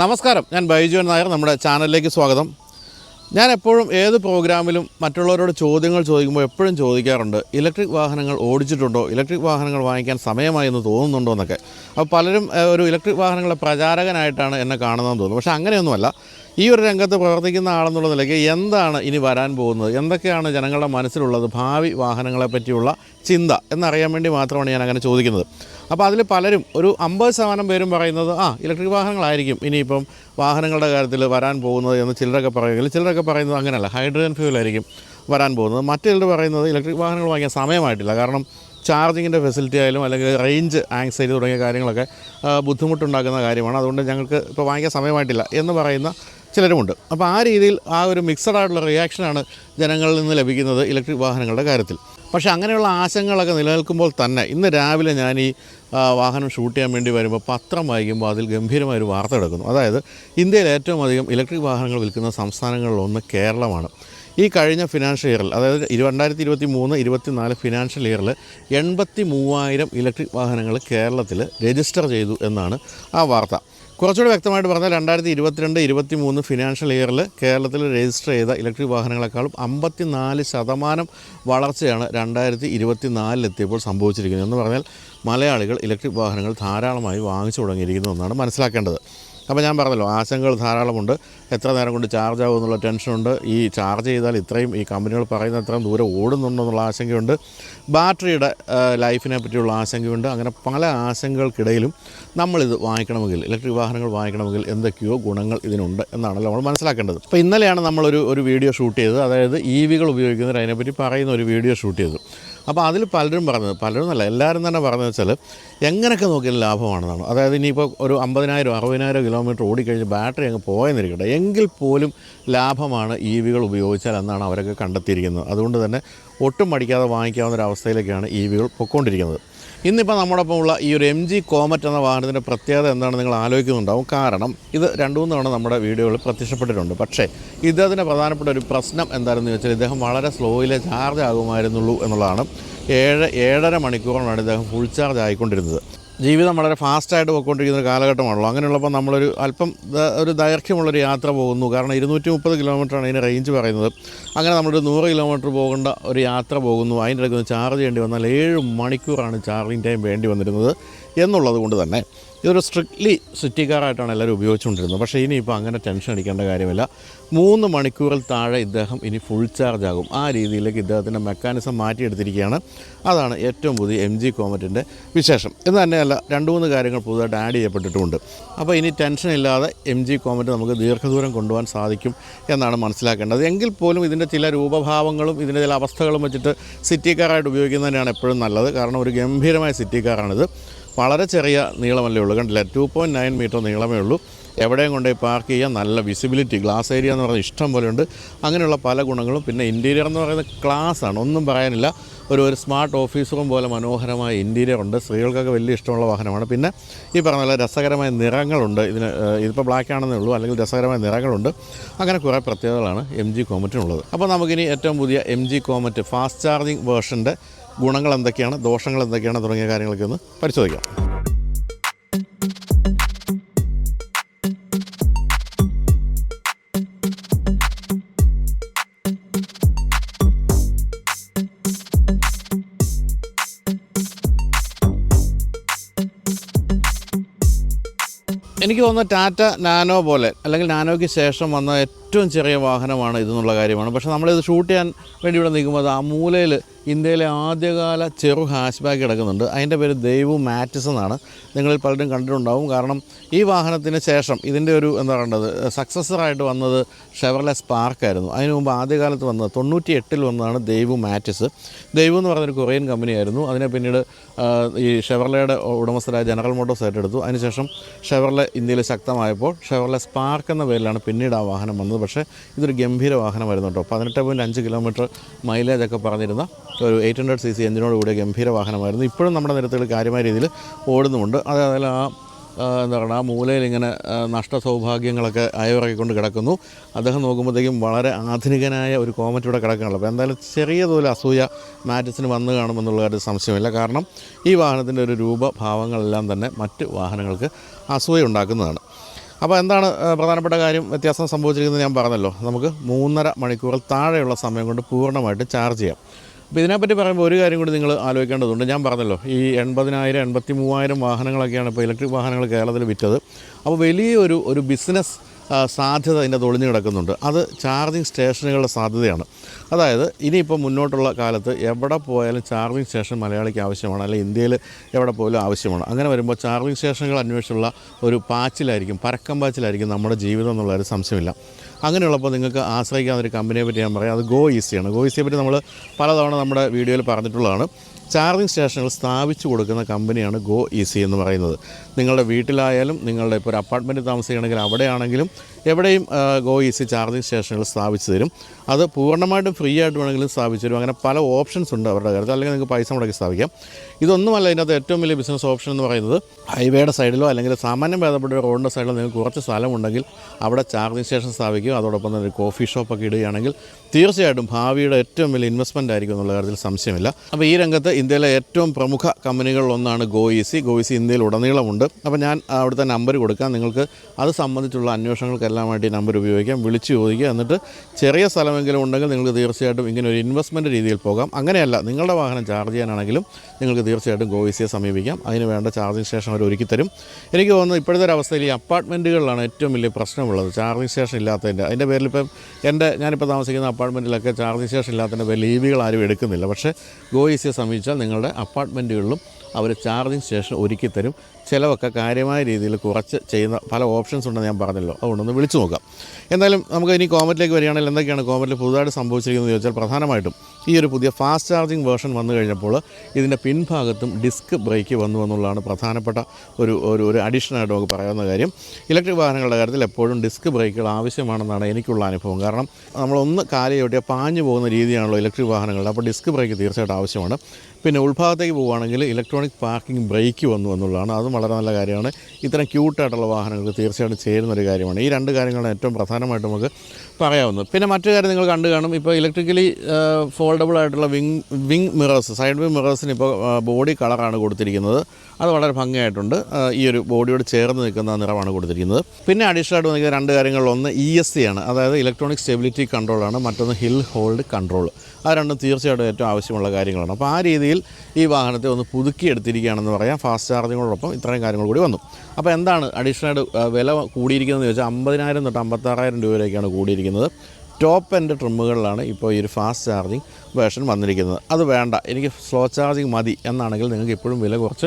നമസ്കാരം. ഞാൻ ബൈജു നായർ നമ്മുടെ ചാനലിലേക്ക് സ്വാഗതം. ഞാൻ എപ്പോഴും ഏത് പ്രോഗ്രാമിലും മറ്റുള്ളവരോട് ചോദ്യങ്ങൾ ചോദിക്കുമ്പോൾ എപ്പോഴും ചോദിക്കാറുണ്ട് ഇലക്ട്രിക് വാഹനങ്ങൾ ഓടിച്ചിട്ടുണ്ടോ? ഇലക്ട്രിക് വാഹനങ്ങൾ വാങ്ങിക്കാൻ സമയമായി എന്ന് തോന്നുന്നുണ്ടോ? എന്നൊക്കെ. അപ്പോൾ പലരും ഒരു ഇലക്ട്രിക് വാഹനങ്ങളുടെ പ്രചാരകനായിട്ടാണ് എന്നെ കാണുന്നതെന്ന് തോന്നുന്നു. പക്ഷേ അങ്ങനെയൊന്നുമല്ല. ഈ ഒരു രംഗത്ത് പ്രവർത്തിക്കുന്ന ആളെന്നുള്ള നിലയ്ക്ക് എന്താണ് ഇനി വരാൻ പോകുന്നത്? എന്തൊക്കെയാണ് ജനങ്ങളുടെ മനസ്സിലുള്ളത്? ഭാവി വാഹനങ്ങളെ പറ്റിയുള്ള ചിന്ത എന്നറിയാൻ വേണ്ടി മാത്രമാണ് ഞാൻ അങ്ങനെ ചോദിക്കുന്നത്. അപ്പോൾ അതിൽ പലരും ഒരു അമ്പത് ശതമാനം പേരും പറയുന്നത് ആ ഇലക്ട്രിക് വാഹനങ്ങളായിരിക്കും ഇനിയിപ്പം വാഹനങ്ങളുടെ കാര്യത്തിൽ വരാൻ പോകുന്നത് എന്ന് ചിലരൊക്കെ പറയുമെങ്കിൽ ചിലരൊക്കെ പറയുന്നത് അങ്ങനെയല്ല ഹൈഡ്രജൻ ഫ്യൂലായിരിക്കും വരാൻ പോകുന്നത്. മറ്റു ചിലർ പറയുന്നത് ഇലക്ട്രിക് വാഹനങ്ങൾ വാങ്ങിക്കാൻ സമയമായിട്ടില്ല. കാരണം ചാർജിങ്ങിന്റെ ഫെസിലിറ്റി ആയാലും അല്ലെങ്കിൽ റേഞ്ച് ആങ്സൈറ്റി തുടങ്ങിയ കാര്യങ്ങളൊക്കെ ബുദ്ധിമുട്ടുണ്ടാക്കുന്ന കാര്യമാണ്. അതുകൊണ്ട് ഞങ്ങൾക്ക് ഇപ്പോൾ വാങ്ങിക്കാൻ സമയമായിട്ടില്ല എന്ന് പറയുന്ന ചിലരുമുണ്ട്. അപ്പോൾ ആ രീതിയിൽ ആ ഒരു മിക്സഡ് ആയിട്ടുള്ള റിയാക്ഷനാണ് ജനങ്ങളിൽ നിന്ന് ലഭിക്കുന്നത് ഇലക്ട്രിക് വാഹനങ്ങളുടെ കാര്യത്തിൽ. പക്ഷേ അങ്ങനെയുള്ള ആശങ്കകളൊക്കെ നിലനിൽക്കുമ്പോൾ തന്നെ ഇന്ന് രാവിലെ ഞാൻ ഈ വാഹനം ഷൂട്ട് ചെയ്യാൻ വേണ്ടി വരുമ്പോൾ പത്രം വായിക്കുമ്പോൾ അതിൽ ഗംഭീരമായൊരു വാർത്ത എടുക്കുന്നു അതായത് ഇന്ത്യയിൽ ഏറ്റവും അധികം ഇലക്ട്രിക് വാഹനങ്ങൾ വിൽക്കുന്ന സംസ്ഥാനങ്ങളിലൊന്ന് കേരളമാണ്. ഈ കഴിഞ്ഞ ഫിനാൻഷ്യൽ ഇയറിൽ അതായത് രണ്ടായിരത്തി ഇരുപത്തി മൂന്ന് ഇരുപത്തിനാല് ഫിനാൻഷ്യൽ ഇയറിൽ എൺപത്തി മൂവായിരം ഇലക്ട്രിക് വാഹനങ്ങൾ കേരളത്തിൽ രജിസ്റ്റർ ചെയ്തു എന്നാണ് ആ വാർത്ത. കുറച്ചുകൂടി വ്യക്തമായിട്ട് പറഞ്ഞാൽ രണ്ടായിരത്തി ഇരുപത്തിരണ്ട് ഇരുപത്തി മൂന്ന് ഫിനാൻഷ്യൽ ഇയറിൽ കേരളത്തിൽ രജിസ്റ്റർ ചെയ്ത ഇലക്ട്രിക് വാഹനങ്ങളെക്കാളും അമ്പത്തി നാല് ശതമാനം വളർച്ചയാണ് രണ്ടായിരത്തി ഇരുപത്തി നാലിലെത്തിയപ്പോൾ സംഭവിച്ചിരിക്കുന്നത്. എന്ന് പറഞ്ഞാൽ മലയാളികൾ ഇലക്ട്രിക് വാഹനങ്ങൾ ധാരാളമായി വാങ്ങിച്ചു തുടങ്ങിയിരിക്കുന്നു എന്നാണ് മനസ്സിലാക്കേണ്ടത്. അപ്പോൾ ഞാൻ പറഞ്ഞല്ലോ ആശങ്കകൾ ധാരാളമുണ്ട്. എത്ര നേരം കൊണ്ട് ചാർജ് ആകും എന്നുള്ള ടെൻഷനുണ്ട് ഈ ചാർജ് ചെയ്താൽ ഇത്രയും ഈ കമ്പനികൾ പറയുന്ന ഇത്രയും ദൂരം ഓടുന്നുണ്ടെന്നുള്ള ആശങ്കയുണ്ട്. ബാറ്ററിയുടെ ലൈഫിനെ പറ്റിയുള്ള ആശങ്കയുണ്ട്. അങ്ങനെ പല ആശങ്കകൾക്കിടയിലും നമ്മളിത് വാങ്ങിക്കണമെങ്കിൽ ഇലക്ട്രിക് വാഹനങ്ങൾ വാങ്ങിക്കണമെങ്കിൽ എന്തൊക്കെയോ ഗുണങ്ങൾ ഇതിനുണ്ട് എന്നാണല്ലോ നമ്മൾ മനസ്സിലാക്കേണ്ടത്. അപ്പോൾ ഇന്നലെയാണ് നമ്മളൊരു ഒരു വീഡിയോ ഷൂട്ട് ചെയ്തത്. അതായത് ഇ വികൾ ഉപയോഗിക്കുന്നവർ അതിനെപ്പറ്റി പറയുന്ന ഒരു വീഡിയോ ഷൂട്ട് ചെയ്തു. അപ്പോൾ അതിൽ പലരും പറഞ്ഞത് പലരും അല്ല എല്ലാവരും തന്നെ പറഞ്ഞത് വെച്ചാൽ എങ്ങനെയൊക്കെ നോക്കിയാലും ലാഭമാണെന്നാണ്. അതായത് ഇനിയിപ്പോൾ ഒരു അമ്പതിനായിരം അറുപതിനായിരം കിലോമീറ്റർ ഓടിക്കഴിഞ്ഞ് ബാറ്ററി അങ്ങ് പോയെന്നിരിക്കട്ടെ എങ്കിൽ പോലും ലാഭമാണ് ഇ വികൾ ഉപയോഗിച്ചാൽ എന്നാണ് അവരൊക്കെ കണ്ടെത്തിയിരിക്കുന്നത്. അതുകൊണ്ട് തന്നെ ഒട്ടും മടിക്കാതെ വാങ്ങിക്കാവുന്ന ഒരു അവസ്ഥയിലേക്കാണ് ഇ വികൾ പൊയ്ക്കൊണ്ടിരിക്കുന്നത് ഇന്നിപ്പോൾ നമ്മോടൊപ്പം ഉള്ള ഈ ഒരു എം ജി കോമറ്റ് എന്ന വാഹനത്തിന്റെ പ്രത്യേകത എന്താണെന്ന് നിങ്ങൾ ആലോചിക്കുന്നുണ്ടാവും. കാരണം ഇത് രണ്ടു മൂന്ന് തവണ നമ്മുടെ വീഡിയോകളിൽ പ്രത്യക്ഷപ്പെട്ടിട്ടുണ്ട്. പക്ഷേ ഇദ്ദേഹത്തിന്റെ പ്രധാനപ്പെട്ട ഒരു പ്രശ്നം എന്താണെന്ന് വെച്ചാൽ ഇദ്ദേഹം വളരെ സ്ലോയിലെ ചാർജ് ആകുമായിരുന്നുള്ളൂ എന്നുള്ളതാണ്. ഏഴ് ഏഴര മണിക്കൂറിനാണ് ഇദ്ദേഹം ഫുൾ ചാർജ് ആയിക്കൊണ്ടിരുന്നത്. ജീവിതം വളരെ ഫാസ്റ്റായിട്ട് പോയിക്കൊണ്ടിരിക്കുന്ന ഒരു കാലഘട്ടമാണല്ലോ. അങ്ങനെയുള്ളപ്പോൾ നമ്മളൊരു അല്പം ഒരു ദൈർഘ്യമുള്ളൊരു യാത്ര പോകുന്നു. കാരണം ഇരുന്നൂറ്റി മുപ്പത് കിലോമീറ്ററാണ് അതിന്റെ റേഞ്ച് പറയുന്നത്. അങ്ങനെ നമ്മളൊരു നൂറ് കിലോമീറ്റർ പോകേണ്ട ഒരു യാത്ര പോകുന്നു. അതിന്റെ ഇടയ്ക്ക് ചാർജ് ചെയ്യേണ്ടി വന്നാൽ ഏഴ് മണിക്കൂറാണ് ചാർജിങ് ടൈം വേണ്ടി വന്നിരുന്നത് എന്നുള്ളത് കൊണ്ട് തന്നെ. ഇതൊരു സ്ട്രിക്ട്ലി സിറ്റി കാറായിട്ടാണ് എല്ലാവരും ഉപയോഗിച്ചുകൊണ്ടിരുന്നത്. പക്ഷേ ഇനിയിപ്പോൾ അങ്ങനെ ടെൻഷൻ അടിക്കേണ്ട കാര്യമില്ല. മൂന്ന് മണിക്കൂറിൽ താഴെ ഇദ്ദേഹം ഇനി ഫുൾ ചാർജ് ആകും. ആ രീതിയിലേക്ക് ഇദ്ദേഹത്തിന്റെ മെക്കാനിസം മാറ്റിയെടുത്തിരിക്കുകയാണ്. അതാണ് ഏറ്റവും പുതിയ എം ജി കോമറ്റിന്റെ വിശേഷം. എന്ന് തന്നെയല്ല രണ്ട് മൂന്ന് കാര്യങ്ങൾ പുതുതായിട്ട് ആഡ് ചെയ്യപ്പെട്ടിട്ടുമുണ്ട്. അപ്പോൾ ഇനി ടെൻഷൻ ഇല്ലാതെ എം ജി കോമറ്റ് നമുക്ക് ദീർഘദൂരം കൊണ്ടുപോകാൻ സാധിക്കും എന്നാണ് മനസ്സിലാക്കേണ്ടത്. എങ്കിൽ പോലും ഇതിന്റെ ചില രൂപഭാവങ്ങളും ഇതിന്റെ ചില അവസ്ഥകളും വെച്ചിട്ട് സിറ്റി കാറായിട്ട് ഉപയോഗിക്കുന്നതിനാണ് എപ്പോഴും നല്ലത്. കാരണം ഒരു ഗംഭീരമായ സിറ്റി കാറാണിത് വളരെ ചെറിയ നീളമല്ലേ ഉള്ളൂ. കണ്ടില്ല? ടു പോയിന്റ് നയൻ മീറ്റർ നീളമേ ഉള്ളൂ. എവിടെയും കൊണ്ടുപോയി പാർക്ക് ചെയ്യാൻ നല്ല വിസിബിലിറ്റി ഗ്ലാസ് ഏരിയ എന്ന് പറയുന്നത് ഇഷ്ടം പോലെ ഉണ്ട്. അങ്ങനെയുള്ള പല ഗുണങ്ങളും. പിന്നെ ഇന്റീരിയർ എന്ന് പറയുന്നത് ക്ലാസ് ആണ്. ഒന്നും പറയാനില്ല. ഒരു ഒരു സ്മാർട്ട് ഓഫീസ് റൂം പോലെ മനോഹരമായ ഇന്റീരിയർ ഉണ്ട്. സ്ത്രീകൾക്കൊക്കെ വലിയ ഇഷ്ടമുള്ള വാഹനമാണ്. പിന്നെ ഈ പറഞ്ഞ പോലെ രസകരമായ നിറങ്ങളുണ്ട്. ഇതിന് ഇതിപ്പോൾ ബ്ലാക്ക് ആണെന്നേ ഉള്ളൂ. അല്ലെങ്കിൽ രസകരമായ നിറങ്ങളുണ്ട്. അങ്ങനെ കുറേ പ്രത്യേകതകളാണ് എം ജി കോമറ്റിനുള്ളത് അപ്പോൾ നമുക്കിനി ഏറ്റവും പുതിയ M G Comet fast charging വേർഷന്റെ ഗുണങ്ങൾ എന്തൊക്കെയാണ് ദോഷങ്ങൾ എന്തൊക്കെയാണ് തുടങ്ങിയ കാര്യങ്ങളൊക്കെ ഒന്ന് പരിശോധിക്കാം. എനിക്ക് തോന്നുന്നു ടാറ്റ നാനോ പോലെ അല്ലെങ്കിൽ നാനോയ്ക്ക് ശേഷം വന്ന ഏറ്റവും ചെറിയ വാഹനമാണ് ഇതെന്നുള്ള കാര്യമാണ്. പക്ഷേ നമ്മളിത് ഷൂട്ട് ചെയ്യാൻ വേണ്ടി ഇവിടെ നിൽക്കുമ്പോൾ ആ മൂലയിൽ ഇന്ത്യയിലെ ആദ്യകാല ചെറു ഹാഷ് ബാഗ് കിടക്കുന്നുണ്ട്. അതിന്റെ പേര് ദൈവു മാറ്റിസ് എന്നാണ്. നിങ്ങളിൽ പലരും കണ്ടിട്ടുണ്ടാവും. കാരണം ഈ വാഹനത്തിന് ശേഷം ഇതിന്റെ ഒരു എന്താ പറയേണ്ടത് സക്സസറായിട്ട് വന്നത് ഷെവർലെ സ്പാർക്കായിരുന്നു അതിന് മുമ്പ് ആദ്യകാലത്ത് വന്നത് തൊണ്ണൂറ്റി എട്ടിൽ വന്നതാണ് ദൈവു മാറ്റിസ്. ദൈവു എന്ന് പറഞ്ഞൊരു കൊറിയൻ കമ്പനിയായിരുന്നു അതിനെ പിന്നീട് ഈ ഷെവർലയുടെ ഉടമസ്ഥരായ ജനറൽ മോട്ടോഴ്സ് ഏറ്റെടുത്തു. അതിനുശേഷം ഷെവർലെ ഇന്ത്യയിൽ ശക്തമായപ്പോൾ ഷെവർലെ സ്പാർക്ക് എന്ന പേരിലാണ് പിന്നീട് ആ വാഹനം വന്നത്. പക്ഷേ ഇതൊരു ഗംഭീര വാഹനമായിരുന്നു കേട്ടോ. പതിനെട്ട് പോയിന്റ് അഞ്ച് കിലോമീറ്റർ മൈലേജ് ഒക്കെ പറഞ്ഞിരുന്ന ഒരു എയ്റ്റ് ഹൺഡ്രഡ് സി സി എഞ്ചിനോട് കൂടിയ ഗംഭീര വാഹനമായിരുന്നു. ഇപ്പോഴും നമ്മുടെ നിരത്തുകൾ കാര്യമായ രീതിയിൽ ഓടുന്നുമുണ്ട്. അത് അതിൽ ആ എന്താ പറയുക ആ മൂലയിൽ ഇങ്ങനെ നഷ്ട സൗഭാഗ്യങ്ങളൊക്കെ അയവിറക്കിക്കൊണ്ട് കിടക്കുന്നു. അദ്ദേഹം നോക്കുമ്പോഴത്തേക്കും വളരെ ആധുനികനായ ഒരു കോമറ്റ് ഇവിടെ കിടക്കുകയാണല്ലോ അപ്പോൾ എന്തായാലും ചെറിയ തോതിൽ അസൂയ മാറ്റിസിന് വന്നു കാണുമെന്നുള്ള കാര്യം സംശയമില്ല. കാരണം ഈ വാഹനത്തിന്റെ ഒരു രൂപഭാവങ്ങളെല്ലാം തന്നെ മറ്റ് വാഹനങ്ങൾക്ക് അസൂയ ഉണ്ടാക്കുന്നതാണ്. അപ്പോൾ എന്താണ് പ്രധാനപ്പെട്ട കാര്യം വ്യത്യാസം സംഭവിച്ചിരിക്കുന്നത് ഞാൻ പറഞ്ഞല്ലോ. നമുക്ക് മൂന്നര മണിക്കൂർ താഴെയുള്ള സമയം കൊണ്ട് പൂർണമായിട്ട് ചാർജ് ചെയ്യാം. അപ്പോൾ ഇതിനെപ്പറ്റി പറയുമ്പോൾ ഒരു കാര്യം കൂടി നിങ്ങൾ ആലോചിക്കേണ്ടതുണ്ട്. ഞാൻ പറഞ്ഞല്ലോ ഈ എൺപതിനായിരം എൺപത്തി മൂവായിരം വാഹനങ്ങളൊക്കെയാണ് ഇപ്പോൾ ഇലക്ട്രിക് വാഹനങ്ങൾ കേരളത്തിൽ വിറ്റത്. അപ്പോൾ വലിയൊരു ഒരു ബിസിനസ് സാധ്യത അതിന്റെ തൊളിഞ്ഞു കിടക്കുന്നുണ്ട്. അത് ചാർജിങ് സ്റ്റേഷനുകളുടെ സാധ്യതയാണ്. അതായത് ഇനിയിപ്പോൾ മുന്നോട്ടുള്ള കാലത്ത് എവിടെ പോയാലും ചാർജിങ് സ്റ്റേഷൻ മലയാളിക്ക് ആവശ്യമാണ് അല്ലെങ്കിൽ ഇന്ത്യയിൽ എവിടെ പോയാലും ആവശ്യമാണ്. അങ്ങനെ വരുമ്പോൾ ചാർജിങ് സ്റ്റേഷനുകൾ അന്വേഷിച്ചുള്ള ഒരു പാച്ചിലായിരിക്കും പരക്കം പാച്ചിലായിരിക്കും നമ്മുടെ ജീവിതം എന്നുള്ള ഒരു സംശയമില്ല. അങ്ങനെയുള്ളപ്പോൾ നിങ്ങൾക്ക് ആശ്രയിക്കാവുന്ന ഒരു കമ്പനിയെ പറ്റി ഞാൻ പറയാം. അത് ഗോ ഈസിയാണ് ഗോ ഈസിയെ പറ്റി നമ്മൾ പലതവണ നമ്മുടെ വീഡിയോയിൽ പറഞ്ഞിട്ടുള്ളതാണ്. ചാർജിങ് സ്റ്റേഷനുകൾ സ്ഥാപിച്ചു കൊടുക്കുന്ന കമ്പനിയാണ് ഗോ ഈസി എന്ന് പറയുന്നത്. നിങ്ങളുടെ വീട്ടിലായാലും നിങ്ങളുടെ ഇപ്പോൾ ഒരു അപ്പാർട്ട്മെന്റ് താമസിക്കുകയാണെങ്കിൽ അവിടെയാണെങ്കിലും എവിടെയും ആ, ഗോ ഈസി ചാർജിങ് സ്റ്റേഷനുകൾ സ്ഥാപിച്ചു തരും. അത് പൂർണമായിട്ടും ഫ്രീ ആയിട്ട് വേണമെങ്കിലും സ്ഥാപിച്ചു തരും. അങ്ങനെ പല ഓപ്ഷൻസ് ഉണ്ട് അവരുടെ കാര്യത്തിൽ അല്ലെങ്കിൽ നിങ്ങൾക്ക് പൈസ മുടക്കി സ്ഥാപിക്കാം. ഇതൊന്നുമല്ല ഇതിനകത്ത് ഏറ്റവും വലിയ ബിസിനസ് ഓപ്ഷൻ എന്ന് പറയുന്നത് ഹൈവേയുടെ സൈഡിലോ അല്ലെങ്കിൽ സാമാന്യം ഭേദപ്പെട്ട റോഡിന്റെ സൈഡിലോ നിങ്ങൾക്ക് കുറച്ച് സ്ഥലമുണ്ടെങ്കിൽ അവിടെ ചാർജിങ് സ്റ്റേഷൻ സ്ഥാപിക്കും അതോടൊപ്പം തന്നെ ഒരു കോഫി ഷോപ്പൊക്കെ ഇടുകയാണെങ്കിൽ തീർച്ചയായിട്ടും ഭാവിയുടെ ഏറ്റവും വലിയ ഇൻവെസ്റ്റ്മെന്റ് ആയിരിക്കും എന്നുള്ള കാര്യത്തിൽ സംശയമില്ല. അപ്പോൾ ഈ രംഗത്ത് ഇന്ത്യയിലെ ഏറ്റവും പ്രമുഖ കമ്പനികളിലൊന്നാണ് ഗോയിസി ഗോയിസി ഇന്ത്യയിൽ ഉടനീളമുണ്ട്. അപ്പോൾ ഞാൻ അവിടുത്തെ നമ്പർ കൊടുക്കാം. നിങ്ങൾക്ക് അത് സംബന്ധിച്ചുള്ള അന്വേഷണങ്ങൾക്കെല്ലാം വേണ്ടി ഈ നമ്പർ ഉപയോഗിക്കാം. വിളിച്ച് ചോദിക്കുക. എന്നിട്ട് ചെറിയ സ്ഥലമെങ്കിലും ഉണ്ടെങ്കിൽ നിങ്ങൾക്ക് തീർച്ചയായിട്ടും ഇങ്ങനെ ഒരു ഇൻവെസ്റ്റ്മെന്റ് രീതിയിൽ പോകാം. അങ്ങനെയല്ല നിങ്ങളുടെ വാഹനം ചാർജ് ചെയ്യാനാണെങ്കിലും നിങ്ങൾക്ക് തീർച്ചയായിട്ടും ഗോവിസിയെ സമീപിക്കാം. അതിന് വേണ്ട ചാർജിങ് സ്റ്റേഷൻ അവർ ഒരുക്കി തരും. എനിക്ക് തോന്നുന്നു ഇപ്പോഴത്തെ ഒരു അവസ്ഥയിൽ ഈ അപ്പാർട്ട്മെന്റുകളിലാണ് ഏറ്റവും വലിയ പ്രശ്നമുള്ളത്. ചാർജിങ് സ്റ്റേഷൻ ഇല്ലാത്തതിന്റെ അതിന്റെ പേരിൽ ഇപ്പം എന്റെ ഞാനിപ്പോൾ താമസിക്കുന്ന അപ്പാർട്ട്മെന്റിലൊക്കെ ചാർജിങ് സ്റ്റേഷൻ ഇല്ലാത്തതിന്റെ പേരിൽ ഇ വികൾ ആരും എടുക്കുന്നില്ല. പക്ഷേ ഗോയിസിയെ സമീപിച്ചാൽ നിങ്ങളുടെ അപ്പാർട്ട്മെന്റുകളിലും അവർ ചാർജിങ് സ്റ്റേഷൻ ഒരുക്കി തരും. ചിലവൊക്കെ കാര്യമായ രീതിയിൽ കുറച്ച് ചെയ്യുന്ന പല ഓപ്ഷൻസ് ഉണ്ടെന്ന് ഞാൻ പറഞ്ഞല്ലോ. അതുകൊണ്ടൊന്ന് വിളിച്ചു നോക്കാം. എന്തായാലും നമുക്ക് ഇനി കോമറ്റിലേക്ക് വരികയാണെങ്കിൽ എന്തൊക്കെയാണ് കോമറ്റിൽ പുതുതായിട്ട് സംഭവിച്ചിരിക്കുന്നത് ചോദിച്ചാൽ പ്രധാനമായിട്ടും ഈ ഒരു പുതിയ ഫാസ്റ്റ് ചാർജിങ് വേർഷൻ വന്നു കഴിഞ്ഞപ്പോൾ ഇതിന്റെ പിൻഭാഗത്തും ഡിസ്ക് ബ്രേക്ക് വന്നു എന്നുള്ളതാണ് പ്രധാനപ്പെട്ട ഒരു ഒരു ഒരു അഡീഷനായിട്ട് നമുക്ക് പറയാവുന്ന കാര്യം. ഇലക്ട്രിക് വാഹനങ്ങളുടെ കാര്യത്തിൽ എപ്പോഴും ഡിസ്ക് ബ്രേക്കുകൾ ആവശ്യമാണെന്നാണ് എനിക്കുള്ള അനുഭവം. കാരണം നമ്മളൊന്ന് കാലി ചോട്ടിയ പാഞ്ഞു പോകുന്ന രീതിയാണല്ലോ ഇലക്ട്രിക് വാഹനങ്ങളുടെ. അപ്പോൾ ഡിസ്ക് ബ്രേക്ക് തീർച്ചയായിട്ടും ആവശ്യമാണ്. പിന്നെ ഉൾഭാഗത്തേക്ക് പോവുകയാണെങ്കിൽ ഇലക്ട്രോണിക് പാർക്കിംഗ് ബ്രേക്ക് വന്നു എന്നുള്ളതാണ്. അതും വളരെ നല്ല കാര്യമാണ്. ഇത്തരം ക്യൂട്ടായിട്ടുള്ള വാഹനങ്ങൾക്ക് തീർച്ചയായിട്ടും ചേരുന്ന ഒരു കാര്യമാണ്. ഈ രണ്ട് കാര്യങ്ങളാണ് ഏറ്റവും പ്രധാനമായിട്ട് നമുക്ക് പറയാവുന്നത്. പിന്നെ മറ്റു കാര്യം നിങ്ങൾ കണ്ടു കാണും. ഇപ്പോൾ ഇലക്ട്രിക്കലി ഫോൾഡബിൾ ആയിട്ടുള്ള wing wing mirrors side wing മിറേഴ്സിന് ഇപ്പോൾ ബോഡി കളറാണ് കൊടുത്തിരിക്കുന്നത്. അത് വളരെ ഭംഗിയായിട്ടുണ്ട്. ഈ ഒരു ബോഡിയോട് ചേർന്ന് നിൽക്കുന്ന നിറമാണ് കൊടുത്തിരിക്കുന്നത്. പിന്നെ അഡീഷണൽ ആയിട്ട് നോക്കിയ രണ്ട് കാര്യങ്ങളിൽ ഒന്ന് ഇ എസ് സി ആണ്. അതായത് ഇലക്ട്രോണിക് സ്റ്റെബിലിറ്റി കൺട്രോളാണ് മറ്റൊന്ന് ഹിൽ ഹോൾഡ് കൺട്രോൾ ആ രണ്ടും തീർച്ചയായിട്ടും ഏറ്റവും ആവശ്യമുള്ള കാര്യങ്ങളാണ്. അപ്പോൾ ആ രീതിയിൽ ഈ വാഹനത്തെ ഒന്ന് പുതുക്കിയെടുത്തിരിക്കുകയാണെന്ന് പറയാം. ഫാസ്റ്റ് ചാർജിങ്ങോടൊപ്പം ഇത്രയും കാര്യങ്ങൾ കൂടി വന്നു. അപ്പോൾ എന്താണ് ആ, വില കൂടിയിരിക്കുന്നതെന്ന് ചോദിച്ചാൽ അമ്പതിനായിരം തൊട്ട് അമ്പത്താറായിരം രൂപയിലേക്കാണ് കൂടിയിരിക്കുന്നത്. ടോപ്പ് എൻഡ് ട്രിമ്മുകളിലാണ് ഇപ്പോൾ ഈ ഒരു ഫാസ്റ്റ് ചാർജിങ് വേർഷൻ വന്നിരിക്കുന്നത്. അത് വേണ്ട എനിക്ക് സ്ലോ ചാർജിങ് മതി എന്നാണെങ്കിൽ നിങ്ങൾക്ക് ഇപ്പോഴും വില കുറച്ച്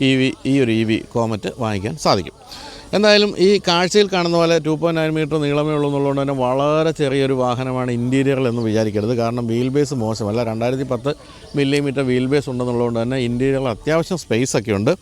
ഇ വി ഈ ഒരു ഇ വി കോമറ്റ് വാങ്ങിക്കാൻ സാധിക്കും. എന്തായാലും ഈ കാഴ്ചയിൽ കാണുന്ന പോലെ ടു പോയിന്റ് നയൻ മീറ്റർ നീളമേ ഉള്ളൂ എന്നുള്ളതുകൊണ്ട് തന്നെ വളരെ ചെറിയൊരു വാഹനമാണ് ഇന്റീരിയറിൽ എന്ന് വിചാരിക്കരുത്. കാരണം വീൽ ബേസ് മോശമല്ല രണ്ടായിരത്തി പത്ത് മില്ലിമീറ്റർ വീൽ ബേസ് ഉണ്ടെന്നുള്ളതുകൊണ്ട് തന്നെ ഇന്റീരിയറിൽ അത്യാവശ്യം സ്പേസ് ഒക്കെ ഉണ്ട്.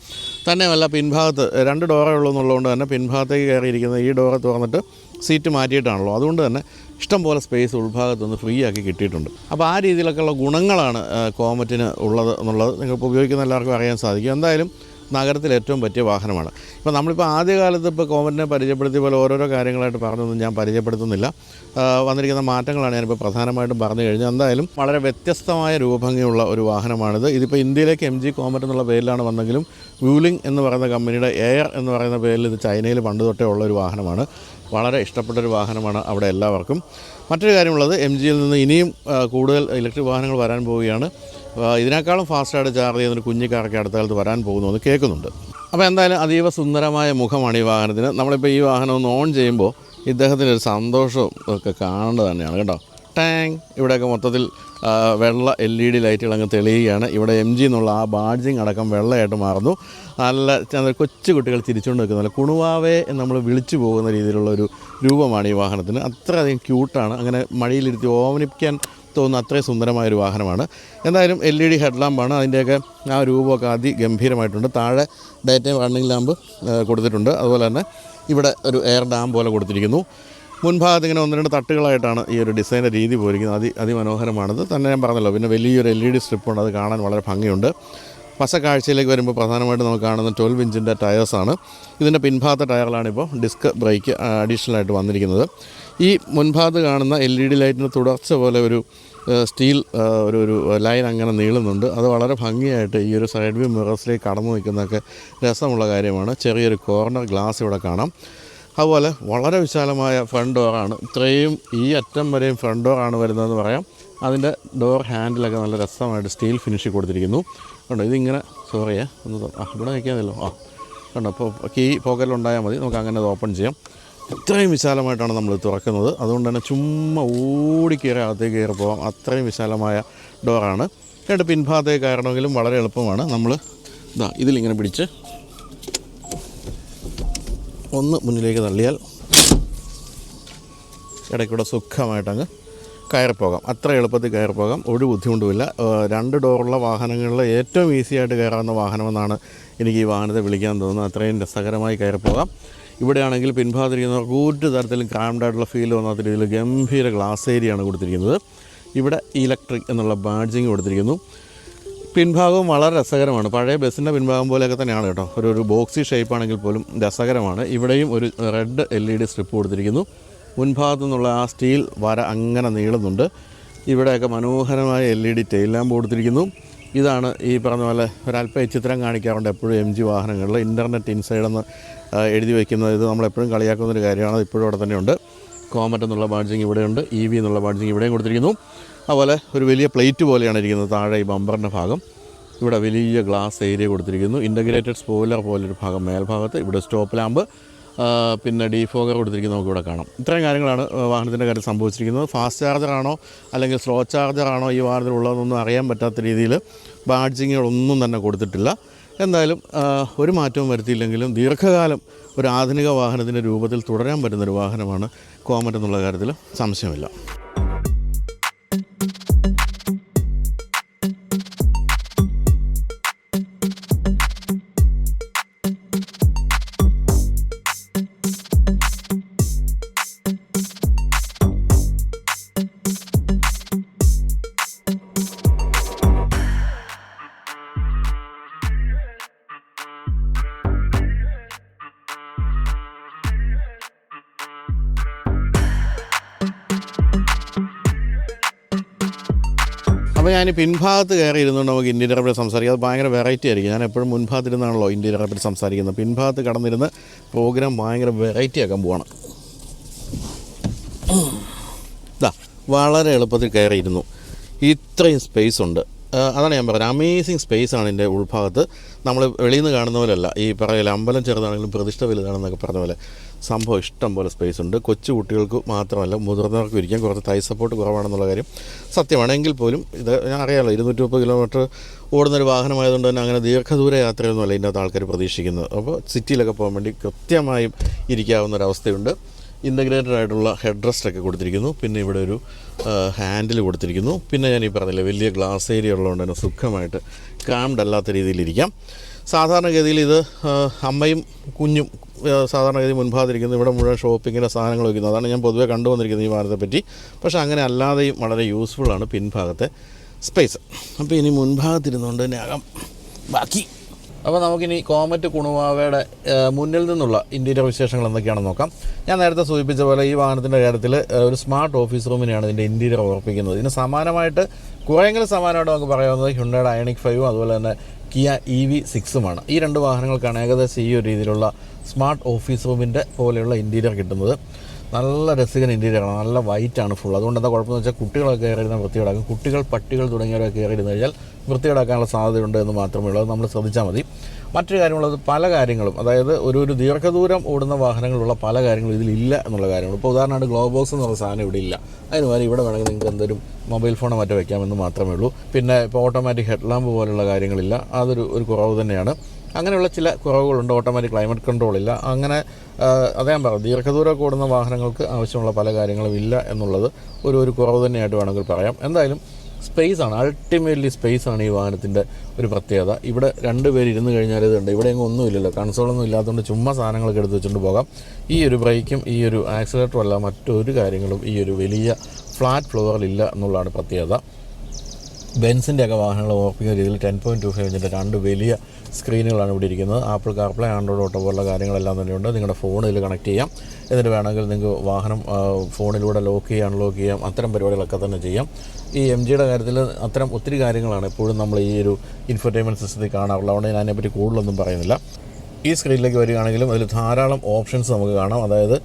തന്നെയല്ല പിൻഭാഗത്ത് രണ്ട് ഡോറേ ഉള്ളൂ എന്നുള്ളതുകൊണ്ട് തന്നെ പിൻഭാഗത്തേക്ക് കയറിയിരിക്കുന്ന ഈ ഡോറ് തുറന്നിട്ട് സീറ്റ് മാറ്റിയിട്ടാണല്ലോ. അതുകൊണ്ട് തന്നെ ഇഷ്ടം പോലെ സ്പേസ് ഉൾഭാഗത്തുനിന്ന് ഫ്രീ ആക്കി കിട്ടിയിട്ടുണ്ട്. അപ്പോൾ ആ രീതിയിലൊക്കെയുള്ള ഗുണങ്ങളാണ് കോമറ്റിന് ഉള്ളത് എന്നുള്ളത് നിങ്ങൾക്ക് ഉപയോഗിക്കുന്ന എല്ലാവർക്കും അറിയാൻ സാധിക്കും. എന്തായാലും നഗരത്തിൽ ഏറ്റവും പറ്റിയ വാഹനമാണ്. ഇപ്പോൾ നമ്മളിപ്പോൾ ആദ്യകാലത്ത് ഇപ്പോൾ കോമറ്റിനെ പരിചയപ്പെടുത്തിയ പോലെ ഓരോരോ കാര്യങ്ങളായിട്ട് പറഞ്ഞൊന്നും ഞാൻ പരിചയപ്പെടുത്തുന്നില്ല. വന്നിരിക്കുന്ന മാറ്റങ്ങളാണ് ഞാനിപ്പോൾ പ്രധാനമായിട്ടും പറഞ്ഞു കഴിഞ്ഞാൽ എന്തായാലും വളരെ വ്യത്യസ്തമായ രൂപഭംഗിയുള്ള ഒരു വാഹനമാണിത്. ഇതിപ്പോൾ ഇന്ത്യയിലേക്ക് എം ജി കോമറ്റ് എന്നുള്ള പേരിലാണ് വന്നെങ്കിലും വ്യൂലിംഗ് എന്ന് പറയുന്ന കമ്പനിയുടെ എയർ എന്ന് പറയുന്ന പേരിൽ ഇത് ചൈനയിൽ പണ്ട് തൊട്ടേ ഉള്ള ഒരു വാഹനമാണ്. വളരെ ഇഷ്ടപ്പെട്ട ഒരു വാഹനമാണ് അവിടെ എല്ലാവർക്കും. മറ്റൊരു കാര്യമുള്ളത് എം ജിയിൽ നിന്ന് ഇനിയും കൂടുതൽ ഇലക്ട്രിക് വാഹനങ്ങൾ വരാൻ പോവുകയാണ്. ഇതിനേക്കാളും ഫാസ്റ്റായിട്ട് ചാർജ് ചെയ്യുന്ന ഒരു കുഞ്ഞു കാറൊക്കെ അടുത്ത കാലത്ത് വരാൻ പോകുന്നു എന്ന് കേൾക്കുന്നുണ്ട്. അപ്പോൾ എന്തായാലും അതീവ സുന്ദരമായ മുഖമാണ് ഈ വാഹനത്തിന്. നമ്മളിപ്പോൾ ഈ വാഹനം ഒന്ന് ഓൺ ചെയ്യുമ്പോൾ ഇദ്ദേഹത്തിന്റെ ഒരു സന്തോഷവും ഒക്കെ കാണേണ്ടത് തന്നെയാണ് കേട്ടോ. ടാങ്! ഇവിടെയൊക്കെ മൊത്തത്തിൽ വെള്ള എൽ ഇ ഡി ലൈറ്റുകൾ അങ്ങ് തെളിയുകയാണ്. ഇവിടെ എം ജി എന്നുള്ള ആ ബാഡ്ജിങ് അടക്കം വെള്ളയായിട്ട് മാറുന്നു. നല്ല കൊച്ചു കുട്ടികൾ തിരിച്ചുകൊണ്ട് നിൽക്കുന്നില്ല കുണുവാവേ എന്ന് നമ്മൾ വിളിച്ചു പോകുന്ന രീതിയിലുള്ള ഒരു രൂപമാണ് ഈ വാഹനത്തിന്. അത്രയധികം ക്യൂട്ടാണ് അങ്ങനെ മഴയിലിരുത്തി ഓമനിപ്പിക്കാൻ തോന്നുന്ന അത്രയും സുന്ദരമായ ഒരു വാഹനമാണ്. എന്തായാലും എൽ ഇ ഡി ഹെഡ് ലാമ്പാണ് അതിന്റെയൊക്കെ ആ രൂപമൊക്കെ അതിഗംഭീരമായിട്ടുണ്ട്. താഴെ ഡേ ടൈം വാർണിംഗ് ലാമ്പ് കൊടുത്തിട്ടുണ്ട്. അതുപോലെ തന്നെ ഇവിടെ ഒരു എയർ ഡാം പോലെ കൊടുത്തിരിക്കുന്നു. മുൻഭാഗത്ത് ഇങ്ങനെ ഒന്ന് രണ്ട് തട്ടുകളായിട്ടാണ് ഈ ഒരു ഡിസൈന്റെ രീതി പോയിരിക്കുന്നത്. അതി അതിമനോഹരമാണത്. തന്നെ ഞാൻ പറഞ്ഞല്ലോ പിന്നെ വലിയൊരു എൽ ഇ ഡി സ്ട്രിപ്പുണ്ട്. അത് കാണാൻ വളരെ ഭംഗിയുണ്ട്. പച്ച കാഴ്ചയിലേക്ക് വരുമ്പോൾ പ്രധാനമായിട്ടും നമുക്ക് കാണുന്ന ട്വൽവ് ഇഞ്ചിന്റെ ടയേഴ്സാണ്. ഇതിന്റെ പിൻഭാഗത്തെ ടയറിലാണ് ഇപ്പോൾ ഡിസ്ക് ബ്രേക്ക് അഡീഷണലായിട്ട് വന്നിരിക്കുന്നത്. ഈ മുൻഭാഗത്ത് കാണുന്ന എൽ ഇ ഡി ലൈറ്റിന്റെ തുടർച്ച പോലെ ഒരു സ്റ്റീൽ ഒരു ഒരു ലൈൻ അങ്ങനെ നീളുന്നുണ്ട്. അത് വളരെ ഭംഗിയായിട്ട് ഈ ഒരു സൈഡ് വ്യൂ മിറേഴ്സിലേക്ക് കടന്നു നിൽക്കുന്നതൊക്കെ രസമുള്ള കാര്യമാണ്. ചെറിയൊരു കോർണർ ഗ്ലാസ് ഇവിടെ കാണാം. അതുപോലെ വളരെ വിശാലമായ ഫ്രണ്ട് ഡോറാണ് ഇത്രയും ഈ അറ്റം വരെയും ഫ്രണ്ട് ഡോറാണ് വരുന്നതെന്ന് പറയാം. അതിന്റെ ഡോർ ഹാൻഡിലൊക്കെ നല്ല രസമായിട്ട് സ്റ്റീൽ ഫിനിഷ് കൊടുത്തിരിക്കുന്നു. കണ്ടോ ഇതിങ്ങനെ സോറിയേ ഒന്ന് ആ ഇവിടെ നിൽക്കാതല്ലോ ആ കണ്ടോ അപ്പോൾ കീ പോക്കറ്റിലുണ്ടായാൽ മതി. നമുക്ക് അങ്ങനെ അത് ഓപ്പൺ ചെയ്യാം. ഇത്രയും വിശാലമായിട്ടാണ് നമ്മൾ തുറക്കുന്നത്. അതുകൊണ്ട് തന്നെ ചുമ്മാ ഓടിക്കയറി അകത്തേക്ക് കയറി പോകാം അത്രയും വിശാലമായ ഡോറാണ്. രണ്ട് പിൻഭാഗത്തെ കയറണമെങ്കിലും വളരെ എളുപ്പമാണ്. നമ്മൾ ഇതാ ഇതിലിങ്ങനെ പിടിച്ച് ഒന്ന് മുന്നിലേക്ക് തള്ളിയാൽ ഇടയ്ക്കൂടെ സുഖമായിട്ടങ്ങ് കയറിപ്പോകാം. അത്ര എളുപ്പത്തിൽ കയറിപ്പോകാം. ഒരു ബുദ്ധിമുട്ടുമില്ല. രണ്ട് ഡോറുള്ള വാഹനങ്ങളിൽ ഏറ്റവും ഈസിയായിട്ട് കയറാവുന്ന വാഹനമെന്നാണ് എനിക്ക് ഈ വാഹനത്തെ വിളിക്കാൻ തോന്നുന്നത്. അത്രയും രസകരമായി കയറിപ്പോകാം. ഇവിടെയാണെങ്കിൽ പിൻഭാഗത്തിരിക്കുന്നവർക്ക് ഒരു തരത്തിലും ആയിട്ടുള്ള ഫീൽ വന്നാത്ത രീതിയിൽ ഗംഭീര ഗ്ലാസ് ഏരിയയാണ് കൊടുത്തിരിക്കുന്നത്. ഇവിടെ ഇലക്ട്രിക് എന്നുള്ള ബാഡ്ജിങ് കൊടുത്തിരിക്കുന്നു. പിൻഭാഗവും വളരെ രസകരമാണ്. പഴയ ബസ്സിന്റെ പിൻഭാഗം പോലെയൊക്കെ തന്നെയാണ് കേട്ടോ. ഒരു ഒരു ബോക്സി ഷേപ്പ് ആണെങ്കിൽ പോലും രസകരമാണ്. ഇവിടെയും ഒരു red L E D strip കൊടുത്തിരിക്കുന്നു. മുൻഭാഗത്തു നിന്നുള്ള ആ സ്റ്റീൽ വര അങ്ങനെ നീളുന്നുണ്ട്. ഇവിടെയൊക്കെ മനോഹരമായ എൽ ഇ ഡി ടെയിൽ കൊടുത്തിരിക്കുന്നു. ഇതാണ് ഈ പറഞ്ഞ പോലെ ഒരല്പ ചിത്രം കാണിക്കാറുണ്ട് എപ്പോഴും എം ജി വാഹനങ്ങളിൽ. ഇന്റർനെറ്റ് ഇൻസൈഡ് എന്ന് എഴുതി വയ്ക്കുന്നത് ഇത് നമ്മളെപ്പോഴും കളിയാക്കുന്ന ഒരു കാര്യമാണ്. ഇപ്പോഴും അവിടെ തന്നെയുണ്ട്. കോമറ്റ് എന്നുള്ള ബാഡ്ജിങ് ഇവിടെയുണ്ട്. ഇ വി എന്നുള്ള ബാഡ്ജിങ് ഇവിടെയും കൊടുത്തിരിക്കുന്നു. അതുപോലെ ഒരു വലിയ പ്ലേറ്റ് പോലെയാണ് ഇരിക്കുന്നത്. താഴെ ഈ ബമ്പറിന്റെ ഭാഗം. ഇവിടെ വലിയ ഗ്ലാസ് ഏരിയ കൊടുത്തിരിക്കുന്നു. ഇന്റഗ്രേറ്റഡ് സ്പോയിലർ പോലൊരു ഭാഗം മേൽഭാഗത്ത്. ഇവിടെ സ്റ്റോപ്പ് ലാമ്പ് പിന്നെ ഡീഫോഗർ കൊടുത്തിരിക്കുന്നത് നമുക്കിവിടെ കാണാം. ഇത്രയും കാര്യങ്ങളാണ് വാഹനത്തിന്റെ കാര്യം സംഭവിച്ചിരിക്കുന്നത്. ഫാസ്റ്റ് ചാർജറാണോ അല്ലെങ്കിൽ സ്ലോ ചാർജറാണോ ഈ വാഹനത്തിൽ ഉള്ളതെന്നൊന്നും അറിയാൻ പറ്റാത്ത രീതിയിൽ ബാഡ്ജിങ്ങുകളൊന്നും തന്നെ കൊടുത്തിട്ടില്ല. എന്തായാലും ഒരു മാറ്റവും വരുത്തിയില്ലെങ്കിലും ദീർഘകാലം ഒരു ആധുനിക വാഹനത്തിന്റെ രൂപത്തിൽ തുടരാൻ പറ്റുന്നൊരു വാഹനമാണ് കോമറ്റ് എന്നുള്ള കാര്യത്തിൽ സംശയമില്ല. അപ്പോൾ ഞാൻ പിൻഭാഗത്ത് കയറി ഇരുന്നുകൊണ്ട് നമുക്ക് ഇന്റീരിയറെ പറ്റി സംസാരിക്കാം. അത് ഭയങ്കര വെറൈറ്റി ആയിരിക്കും. ഞാൻ എപ്പോഴും മുൻഭാഗത്തിരുന്നാണല്ലോ ഇന്റീരിയറെ പറ്റി സംസാരിക്കുന്നത്. പിൻഭാഗത്ത് കടന്നിരുന്ന് പ്രോഗ്രാം ഭയങ്കര വെറൈറ്റി ആക്കാൻ പോവാണ്. ഇതാ വളരെ എളുപ്പത്തിൽ കയറിയിരുന്നു. ഇത്രയും സ്പേസ് ഉണ്ട്. അതാണ് ഞാൻ പറഞ്ഞത്. അമേസിങ് സ്പേസ് ആണ് എന്റെ ഉൾഭാഗത്ത്. നമ്മൾ വെളിയിൽ നിന്ന് കാണുന്ന പോലെയല്ല. ഈ പറയല അമ്പലം ചെറുതാണെങ്കിലും പ്രതിഷ്ഠ വലുതാണെന്നൊക്കെ പറഞ്ഞ പോലെ. സംഭവം ഇഷ്ടം പോലെ സ്പേസ് ഉണ്ട്. കൊച്ചു കുട്ടികൾക്ക് മാത്രമല്ല മുതിർന്നവർക്കും ഇരിക്കാൻ കുറച്ച് തൈ സപ്പോർട്ട് കുറവാണെന്നുള്ള കാര്യം സത്യമാണ്. എങ്കിൽ പോലും ഇത് ഞാൻ അറിയാമല്ലോ ഇരുന്നൂറ്റി മുപ്പത് കിലോമീറ്റർ ഓടുന്നൊരു വാഹനമായതുകൊണ്ട് തന്നെ അങ്ങനെ ദീർഘദൂര യാത്രയൊന്നുമല്ല അകത്ത് ആൾക്കാർ പ്രതീക്ഷിക്കുന്നത്. അപ്പോൾ സിറ്റിയിലൊക്കെ പോകാൻ വേണ്ടി കൃത്യമായും ഇരിക്കാവുന്ന ഒരവസ്ഥയുണ്ട്. ഇന്റഗ്രേറ്റഡ് ആയിട്ടുള്ള ഹെഡ് റെസ്റ്റ് ഒക്കെ കൊടുത്തിരിക്കുന്നു. പിന്നെ ഇവിടെ ഒരു ഹാൻഡിൽ കൊടുത്തിരിക്കുന്നു. പിന്നെ ഞാൻ ഈ പറഞ്ഞില്ലേ വലിയ ഗ്ലാസ് ഏരിയ ഉള്ളതുകൊണ്ട് തന്നെ സുഖമായിട്ട് കാംഡ് അല്ലാത്ത രീതിയിലിരിക്കാം സാധാരണഗതിയിൽ ഇത് അമ്മയും കുഞ്ഞും സാധാരണഗതി മുൻപാതിരിക്കുന്നത് ഇവിടെ മുഴുവൻ ഷോപ്പിങ്ങിന്റെ സാധനങ്ങൾ വയ്ക്കുന്നത്. അതാണ് ഞാൻ പൊതുവേ കണ്ടുവന്നിരിക്കുന്നത് ഈ വാഹനത്തെ പറ്റി. പക്ഷേ അങ്ങനെ അല്ലാതെയും വളരെ യൂസ്ഫുള്ളാണ് പിൻഭാഗത്തെ സ്പേസ് അപ്പോൾ ഇനി മുൻഭാഗത്തിരുന്നുകൊണ്ട് തന്നെ ആകാം ബാക്കി. അപ്പോൾ നമുക്കിനി കോമറ്റ് കുണുവാവയുടെ മുന്നിൽ നിന്നുള്ള ഇന്റീരിയർ വിശേഷങ്ങൾ എന്തൊക്കെയാണെന്ന് നോക്കാം. ഞാൻ നേരത്തെ സൂചിപ്പിച്ച പോലെ ഈ വാഹനത്തിന്റെ കാര്യത്തിൽ ഒരു സ്മാർട്ട് ഓഫീസ് റൂമിനെയാണ് ഇതിന്റെ ഇന്റീരിയർ ഉറപ്പിക്കുന്നത്. ഇതിന് സമാനമായിട്ട് കുറേയെങ്കിലും സമാനമായിട്ട് നമുക്ക് പറയാവുന്നത് ഹ്യുണ്ടയുടെ അയണിക് ഫൈവും അതുപോലെ തന്നെ കിയ ഇ വി സിക്സുമാണ്. ഈ രണ്ട് വാഹനങ്ങൾക്കാണ് ഏകദേശം ഈ ഒരു രീതിയിലുള്ള സ്മാർട്ട് ഓഫീസ് റൂമിന്റെ പോലെയുള്ള ഇന്റീരിയർ കിട്ടുന്നത്. നല്ല രസികൻ ഇന്റീരിയറാണ് നല്ല വൈറ്റ് ആണ് ഫുൾ അതുകൊണ്ട് എന്താ കുഴപ്പമെന്ന് വെച്ചാൽ കുട്ടികളൊക്കെ കയറിയിരുന്ന വൃത്തികേടാക്കും. കുട്ടികൾ പട്ടികൾ തുടങ്ങിയവരൊക്കെ കയറിയിരുന്ന് കഴിഞ്ഞാൽ വൃത്തികേടാക്കാനുള്ള സാധ്യതയുണ്ട് എന്ന് മാത്രമേ ഉള്ളൂ. അത് നമ്മൾ ശ്രദ്ധിച്ചാൽ മതി. മറ്റൊരു കാര്യമുള്ളത് പല കാര്യങ്ങളും അതായത് ഒരു ഒരു ദീർഘദൂരം ഓടുന്ന വാഹനങ്ങളുള്ള പല കാര്യങ്ങളും ഇതിലില്ല എന്നുള്ള കാര്യങ്ങൾ. ഇപ്പോൾ ഉദാഹരണമായിട്ട് ഗ്ലോ ബോക്സ് എന്ന് പറഞ്ഞ സാധനം ഇവിടെ ഇല്ല. അതിന് പകരം ഇവിടെ വേണമെങ്കിൽ നിങ്ങൾക്ക് എന്തെങ്കിലും മൊബൈൽ ഫോണോ മറ്റോ വയ്ക്കാമെന്ന് മാത്രമേ ഉള്ളൂ. പിന്നെ ഇപ്പോൾ ഓട്ടോമാറ്റിക് ഹെഡ്ലാമ്പ് പോലുള്ള കാര്യങ്ങളില്ല. അതൊരു ഒരു കുറവ് തന്നെയാണ്. അങ്ങനെയുള്ള ചില കുറവുകളുണ്ട്. ഓട്ടോമാറ്റിക് ക്ലൈമറ്റ് കൺട്രോൾ ഇല്ല. അങ്ങനെ അതേ ഞാൻ പറഞ്ഞു ദീർഘദൂരം ഓടുന്ന വാഹനങ്ങൾക്ക് ആവശ്യമുള്ള പല കാര്യങ്ങളും ഇല്ല എന്നുള്ളത് ഒരു ഒരു കുറവ് തന്നെയായിട്ട് വേണമെങ്കിൽ പറയാം. എന്തായാലും സ്പേസ് ആണ് അൾട്ടിമേറ്റ്ലി സ്പേസ് ആണ് ഈ വാഹനത്തിന്റെ ഒരു പ്രത്യേകത. ഇവിടെ രണ്ട് പേര് ഇരുന്ന് കഴിഞ്ഞാൽ ഇതുണ്ട് ഇവിടെ എങ്ങും ഒന്നുമില്ലല്ലോ. കൺസോളൊന്നും ഇല്ലാത്തതുകൊണ്ട് ചുമ്മാ സാധനങ്ങളൊക്കെ എടുത്ത് വെച്ചുകൊണ്ട് പോകാം. ഈ ഒരു ബ്രേക്കും ഈ ഒരു ആക്സിലേറ്ററും അല്ല മറ്റൊരു കാര്യങ്ങളും ഈ ഒരു വലിയ ഫ്ലാറ്റ് ഫ്ലോറിൽ ഇല്ല എന്നുള്ളതാണ് പ്രത്യേകത. ബെൻസിന്റെ ഒക്കെ വാഹനങ്ങൾ ഓർപ്പിക്കുന്ന രീതിയിൽ ടെൻ പോയിന്റ് ടു ഫൈവ് ഇഞ്ചിന്റെ രണ്ട് വലിയ സ്ക്രീനുകളാണ് ഇവിടെ ഇരിക്കുന്നത്. ആപ്പിൾ കാർപ്ലേ ആൻഡ്രോയിഡ് ഓട്ടോ പോലുള്ള കാര്യങ്ങളെല്ലാം തന്നെയുണ്ട്. നിങ്ങളുടെ ഫോണിൽ കണക്ട് ചെയ്യാം. എന്നിട്ട് വേണമെങ്കിൽ നിങ്ങൾക്ക് വാഹനം ഫോണിലൂടെ ലോക്ക് ചെയ്യാം അൺലോക്ക് ചെയ്യാം അത്തരം പരിപാടികളൊക്കെ തന്നെ ചെയ്യാം. ഈ എം ജിയുടെ കാര്യത്തിൽ അത്തരം ഒത്തിരി കാര്യങ്ങളാണ് എപ്പോഴും നമ്മൾ ഈ ഒരു ഇൻഫർടൈൻമെന്റ് സിസ്റ്റത്തിൽ കാണാറുള്ളത്. അതുകൊണ്ട് ഞാൻ അതിനെപ്പറ്റി കൂടുതലൊന്നും പറയുന്നില്ല. ഈ സ്ക്രീനിലേക്ക് വരികയാണെങ്കിലും അതിൽ ധാരാളം ഓപ്ഷൻസ് നമുക്ക് കാണാം. അതായത്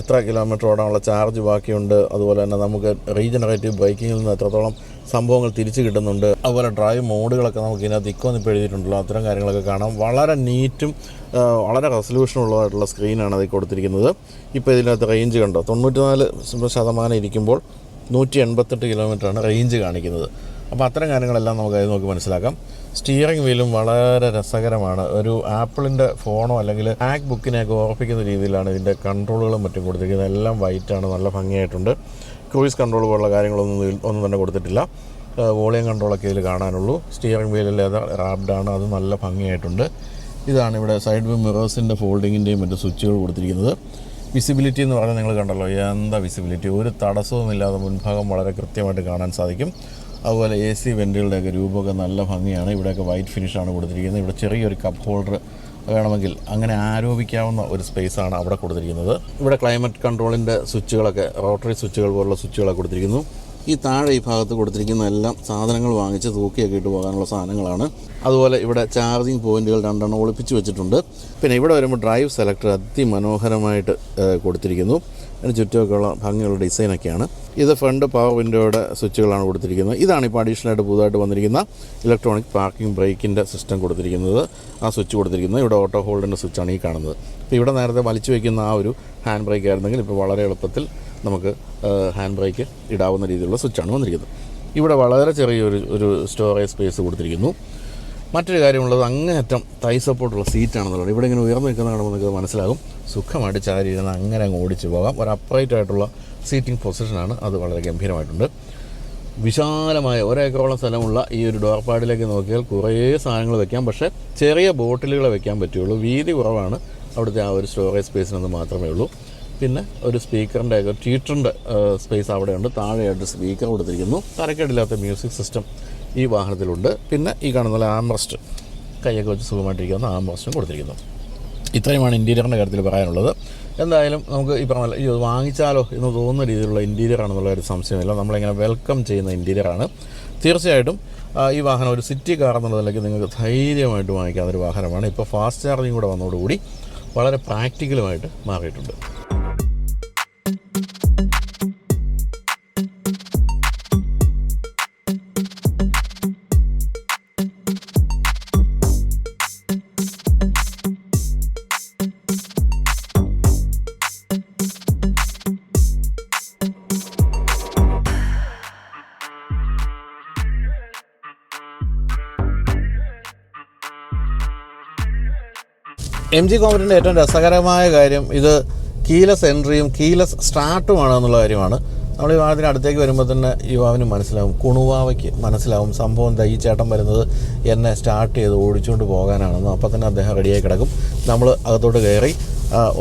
എത്ര കിലോമീറ്റർ ഓടാനുള്ള ചാർജ് ബാക്കിയുണ്ട്. അതുപോലെ തന്നെ നമുക്ക് റീജനറേറ്റീവ് ബൈക്കിങ്ങിൽ നിന്ന് എത്രത്തോളം സംഭവങ്ങൾ തിരിച്ചു കിട്ടുന്നുണ്ട്. അതുപോലെ ഡ്രൈവ് മോഡുകളൊക്കെ നമുക്ക് ഇതിനകത്ത് ഇക്കോന്ന് ഇപ്പോൾ എഴുതിയിട്ടുണ്ടല്ലോ അത്തരം കാര്യങ്ങളൊക്കെ കാണാം. വളരെ നീറ്റും വളരെ റെസൊല്യൂഷൻ ഉള്ളതായിട്ടുള്ള സ്ക്രീനാണ് അതിൽ കൊടുത്തിരിക്കുന്നത്. ഇപ്പോൾ ഇതിനകത്ത് റേഞ്ച് കണ്ടോ? തൊണ്ണൂറ്റിനാല് ശതമാനം ഇരിക്കുമ്പോൾ നൂറ്റി എൺപത്തെട്ട് കിലോമീറ്ററാണ് റേഞ്ച് കാണിക്കുന്നത്. അപ്പോൾ അത്തരം കാര്യങ്ങളെല്ലാം നമുക്ക് അതിൽ നോക്കി മനസ്സിലാക്കാം. സ്റ്റിയറിംഗ് വീലും വളരെ രസകരമാണ്. ഒരു ആപ്പിളിന്റെ ഫോണോ അല്ലെങ്കിൽ ആക് ബുക്കിനെയൊക്കെ ഓർപ്പിക്കുന്ന രീതിയിലാണ് ഇതിന്റെ കൺട്രോളുകളും മറ്റും കൊടുത്തിരിക്കുന്നത്. എല്ലാം വൈറ്റാണ് നല്ല ഭംഗിയായിട്ടുണ്ട്. ക്രൂയിസ് കൺട്രോൾ പോലുള്ള കാര്യങ്ങളൊന്നും ഒന്നും തന്നെ കൊടുത്തിട്ടില്ല. വോളിയം കൺട്രോളൊക്കെ ഇതിൽ കാണാനുള്ളൂ. സ്റ്റിയറിംഗ് വീലിൽ റാപ്ഡ് റാപ്ഡാണ് അത് നല്ല ഭംഗിയായിട്ടുണ്ട്. ഇതാണ് ഇവിടെ സൈഡ് വ്യൂ മിറേഴ്സിന്റെ ഫോൾഡിങ്ങിന്റെയും മറ്റു സ്വിച്ചുകൾ കൊടുത്തിരിക്കുന്നത്. വിസിബിലിറ്റി എന്ന് പറഞ്ഞാൽ നിങ്ങൾ കണ്ടല്ലോ എന്താ വിസിബിലിറ്റി ഒരു തടസ്സവുമില്ലാതെ മുൻഭാഗം വളരെ കൃത്യമായിട്ട് കാണാൻ സാധിക്കും. അതുപോലെ എ സി വെന്റുകളുടെയൊക്കെ രൂപമൊക്കെ നല്ല ഭംഗിയാണ്. ഇവിടെയൊക്കെ വൈറ്റ് ഫിനിഷാണ് കൊടുത്തിരിക്കുന്നത്. ഇവിടെ ചെറിയൊരു കപ്പ് ഹോൾഡർ വേണമെങ്കിൽ അങ്ങനെ ആരോപിക്കാവുന്ന ഒരു സ്പേസാണ് അവിടെ കൊടുത്തിരിക്കുന്നത്. ഇവിടെ ക്ലൈമറ്റ് കൺട്രോളിന്റെ സ്വിച്ചുകളൊക്കെ റോട്ടറി സ്വിച്ചുകൾ പോലുള്ള സ്വിച്ചുകളൊക്കെ കൊടുത്തിരിക്കുന്നു. ഈ താഴെ ഈ ഭാഗത്ത് കൊടുത്തിരിക്കുന്ന എല്ലാം സാധനങ്ങൾ വാങ്ങിച്ച് തൂക്കിയൊക്കെ ഇട്ട് പോകാനുള്ള സാധനങ്ങളാണ്. അതുപോലെ ഇവിടെ ചാർജിങ് പോയിന്റുകൾ രണ്ടെണ്ണം ഒളിപ്പിച്ച് വെച്ചിട്ടുണ്ട്. പിന്നെ ഇവിടെ വരുമ്പോൾ ഡ്രൈവ് സെലക്ടർ അതിമനോഹരമായിട്ട് കൊടുത്തിരിക്കുന്നു. അതിന് ചുറ്റുമൊക്കെയുള്ള ഭംഗിയുള്ള ഡിസൈനൊക്കെയാണ്. ഇത് ഫ്രണ്ട് പവർ വിൻഡോയുടെ സ്വിച്ചുകളാണ് കൊടുത്തിരിക്കുന്നത്. ഇതാണ് ഇപ്പോൾ അഡീഷണലായിട്ട് പുതുതായിട്ട് വന്നിരിക്കുന്ന ഇലക്ട്രോണിക് പാർക്കിംഗ് ബ്രേക്കിന്റെ സിസ്റ്റം കൊടുത്തിരിക്കുന്നത്. ആ സ്വിച്ച് കൊടുത്തിരിക്കുന്നത്. ഇവിടെ ഓട്ടോ ഹോൾഡിന്റെ സ്വിച്ചാണ് ഈ കാണുന്നത്. ഇപ്പോൾ ഇവിടെ നേരത്തെ വലിച്ചു വയ്ക്കുന്ന ആ ഒരു ഹാൻഡ് ബ്രേക്ക് ആയിരുന്നെങ്കിൽ ഇപ്പോൾ വളരെ എളുപ്പത്തിൽ നമുക്ക് ഹാൻഡ് ബ്രേക്ക് ഇടാവുന്ന രീതിയിലുള്ള സ്വിച്ചാണ് വന്നിരിക്കുന്നത്. ഇവിടെ വളരെ ചെറിയൊരു ഒരു സ്റ്റോറേജ് സ്പേസ് കൊടുത്തിരിക്കുന്നു. മറ്റൊരു കാര്യമുള്ളത് അങ്ങേയറ്റം തൈ സപ്പോർട്ടുള്ള സീറ്റാണെന്നുള്ളത് ഇവിടെ ഇങ്ങനെ ഉയർന്നു നിൽക്കുന്ന കാണുമ്പോൾ നിങ്ങൾക്ക് മനസ്സിലാകും. സുഖമായിട്ട് ചാരി ഇരുന്ന് അങ്ങനെ അങ്ങ് ഓടിച്ച് പോകാം. ഒരു അപ്രൈറ്റ് ആയിട്ടുള്ള സീറ്റിംഗ് പൊസിഷനാണ്. അത് വളരെ ഗംഭീരമായിട്ടുണ്ട്. വിശാലമായ ഒരേക്കറോളം സ്ഥലമുള്ള ഈ ഒരു ഡോർപാഡിലേക്ക് നോക്കിയാൽ കുറേ സാധനങ്ങൾ വെക്കാം. പക്ഷേ ചെറിയ ബോട്ടിലുകളെ വെക്കാൻ പറ്റുള്ളൂ. വീതി കുറവാണ്. അവിടുത്തെ ആ ഒരു സ്റ്റോറേജ് സ്പേസിനൊന്ന് മാത്രമേ ഉള്ളൂ. പിന്നെ ഒരു സ്പീക്കറിന്റെ ഒക്കെ ടീറ്ററിന്റെ സ്പേസ് അവിടെയുണ്ട്. താഴെയായിട്ട് സ്പീക്കർ കൊടുത്തിരിക്കുന്നു. തരക്കേടില്ലാത്ത മ്യൂസിക് സിസ്റ്റം ഈ വാഹനത്തിലുണ്ട്. പിന്നെ ഈ കാണുന്ന ആംറസ്റ്റ് കൈയൊക്കെ വെച്ച് സുഖമായിട്ടിരിക്കുന്ന ആംറസ്റ്റും കൊടുത്തിരിക്കുന്നു. ഇത്രയുമാണ് ഇന്റീരിയറിന്റെ കാര്യത്തിൽ പറയാനുള്ളത്. എന്തായാലും നമുക്ക് ഈ പറഞ്ഞ ഈ വാങ്ങിച്ചാലോ എന്ന് തോന്നുന്ന രീതിയിലുള്ള ഇന്റീരിയർ ആണെന്നുള്ള ഒരു സംശയമില്ല. നമ്മളിങ്ങനെ വെൽക്കം ചെയ്യുന്ന ഇന്റീരിയറാണ് തീർച്ചയായിട്ടും ഈ വാഹനം ഒരു സിറ്റി കാർ എന്നുള്ള നിലയ്ക്ക് നിങ്ങൾക്ക് ധൈര്യമായിട്ട് വാങ്ങിക്കാവുന്ന ഒരു വാഹനമാണ്. ഇപ്പോൾ ഫാസ്റ്റ് ചാർജിങ് കൂടെ വന്നതോടുകൂടി വളരെ പ്രാക്ടിക്കലുമായിട്ട് മാറിയിട്ടുണ്ട്. എം ജി കോമറ്റിന്റെ ഏറ്റവും രസകരമായ കാര്യം ഇത് കീലസ് എൻട്രിയും കീലസ് സ്റ്റാർട്ടുമാണ് എന്നുള്ള കാര്യമാണ്. നമ്മൾ ഈ വാഹനത്തിന് അടുത്തേക്ക് വരുമ്പോൾ തന്നെ യുവാവിന് മനസ്സിലാവും. കുണുവാവയ്ക്ക് മനസ്സിലാവും സംഭവം ഈ ചേട്ടൻ വരുന്നത് എന്നെ സ്റ്റാർട്ട് ചെയ്ത് ഓടിച്ചുകൊണ്ട് പോകാനാണെന്ന്. അപ്പോൾ തന്നെ അദ്ദേഹം റെഡിയായി കിടക്കും. നമ്മൾ അകത്തോട്ട് കയറി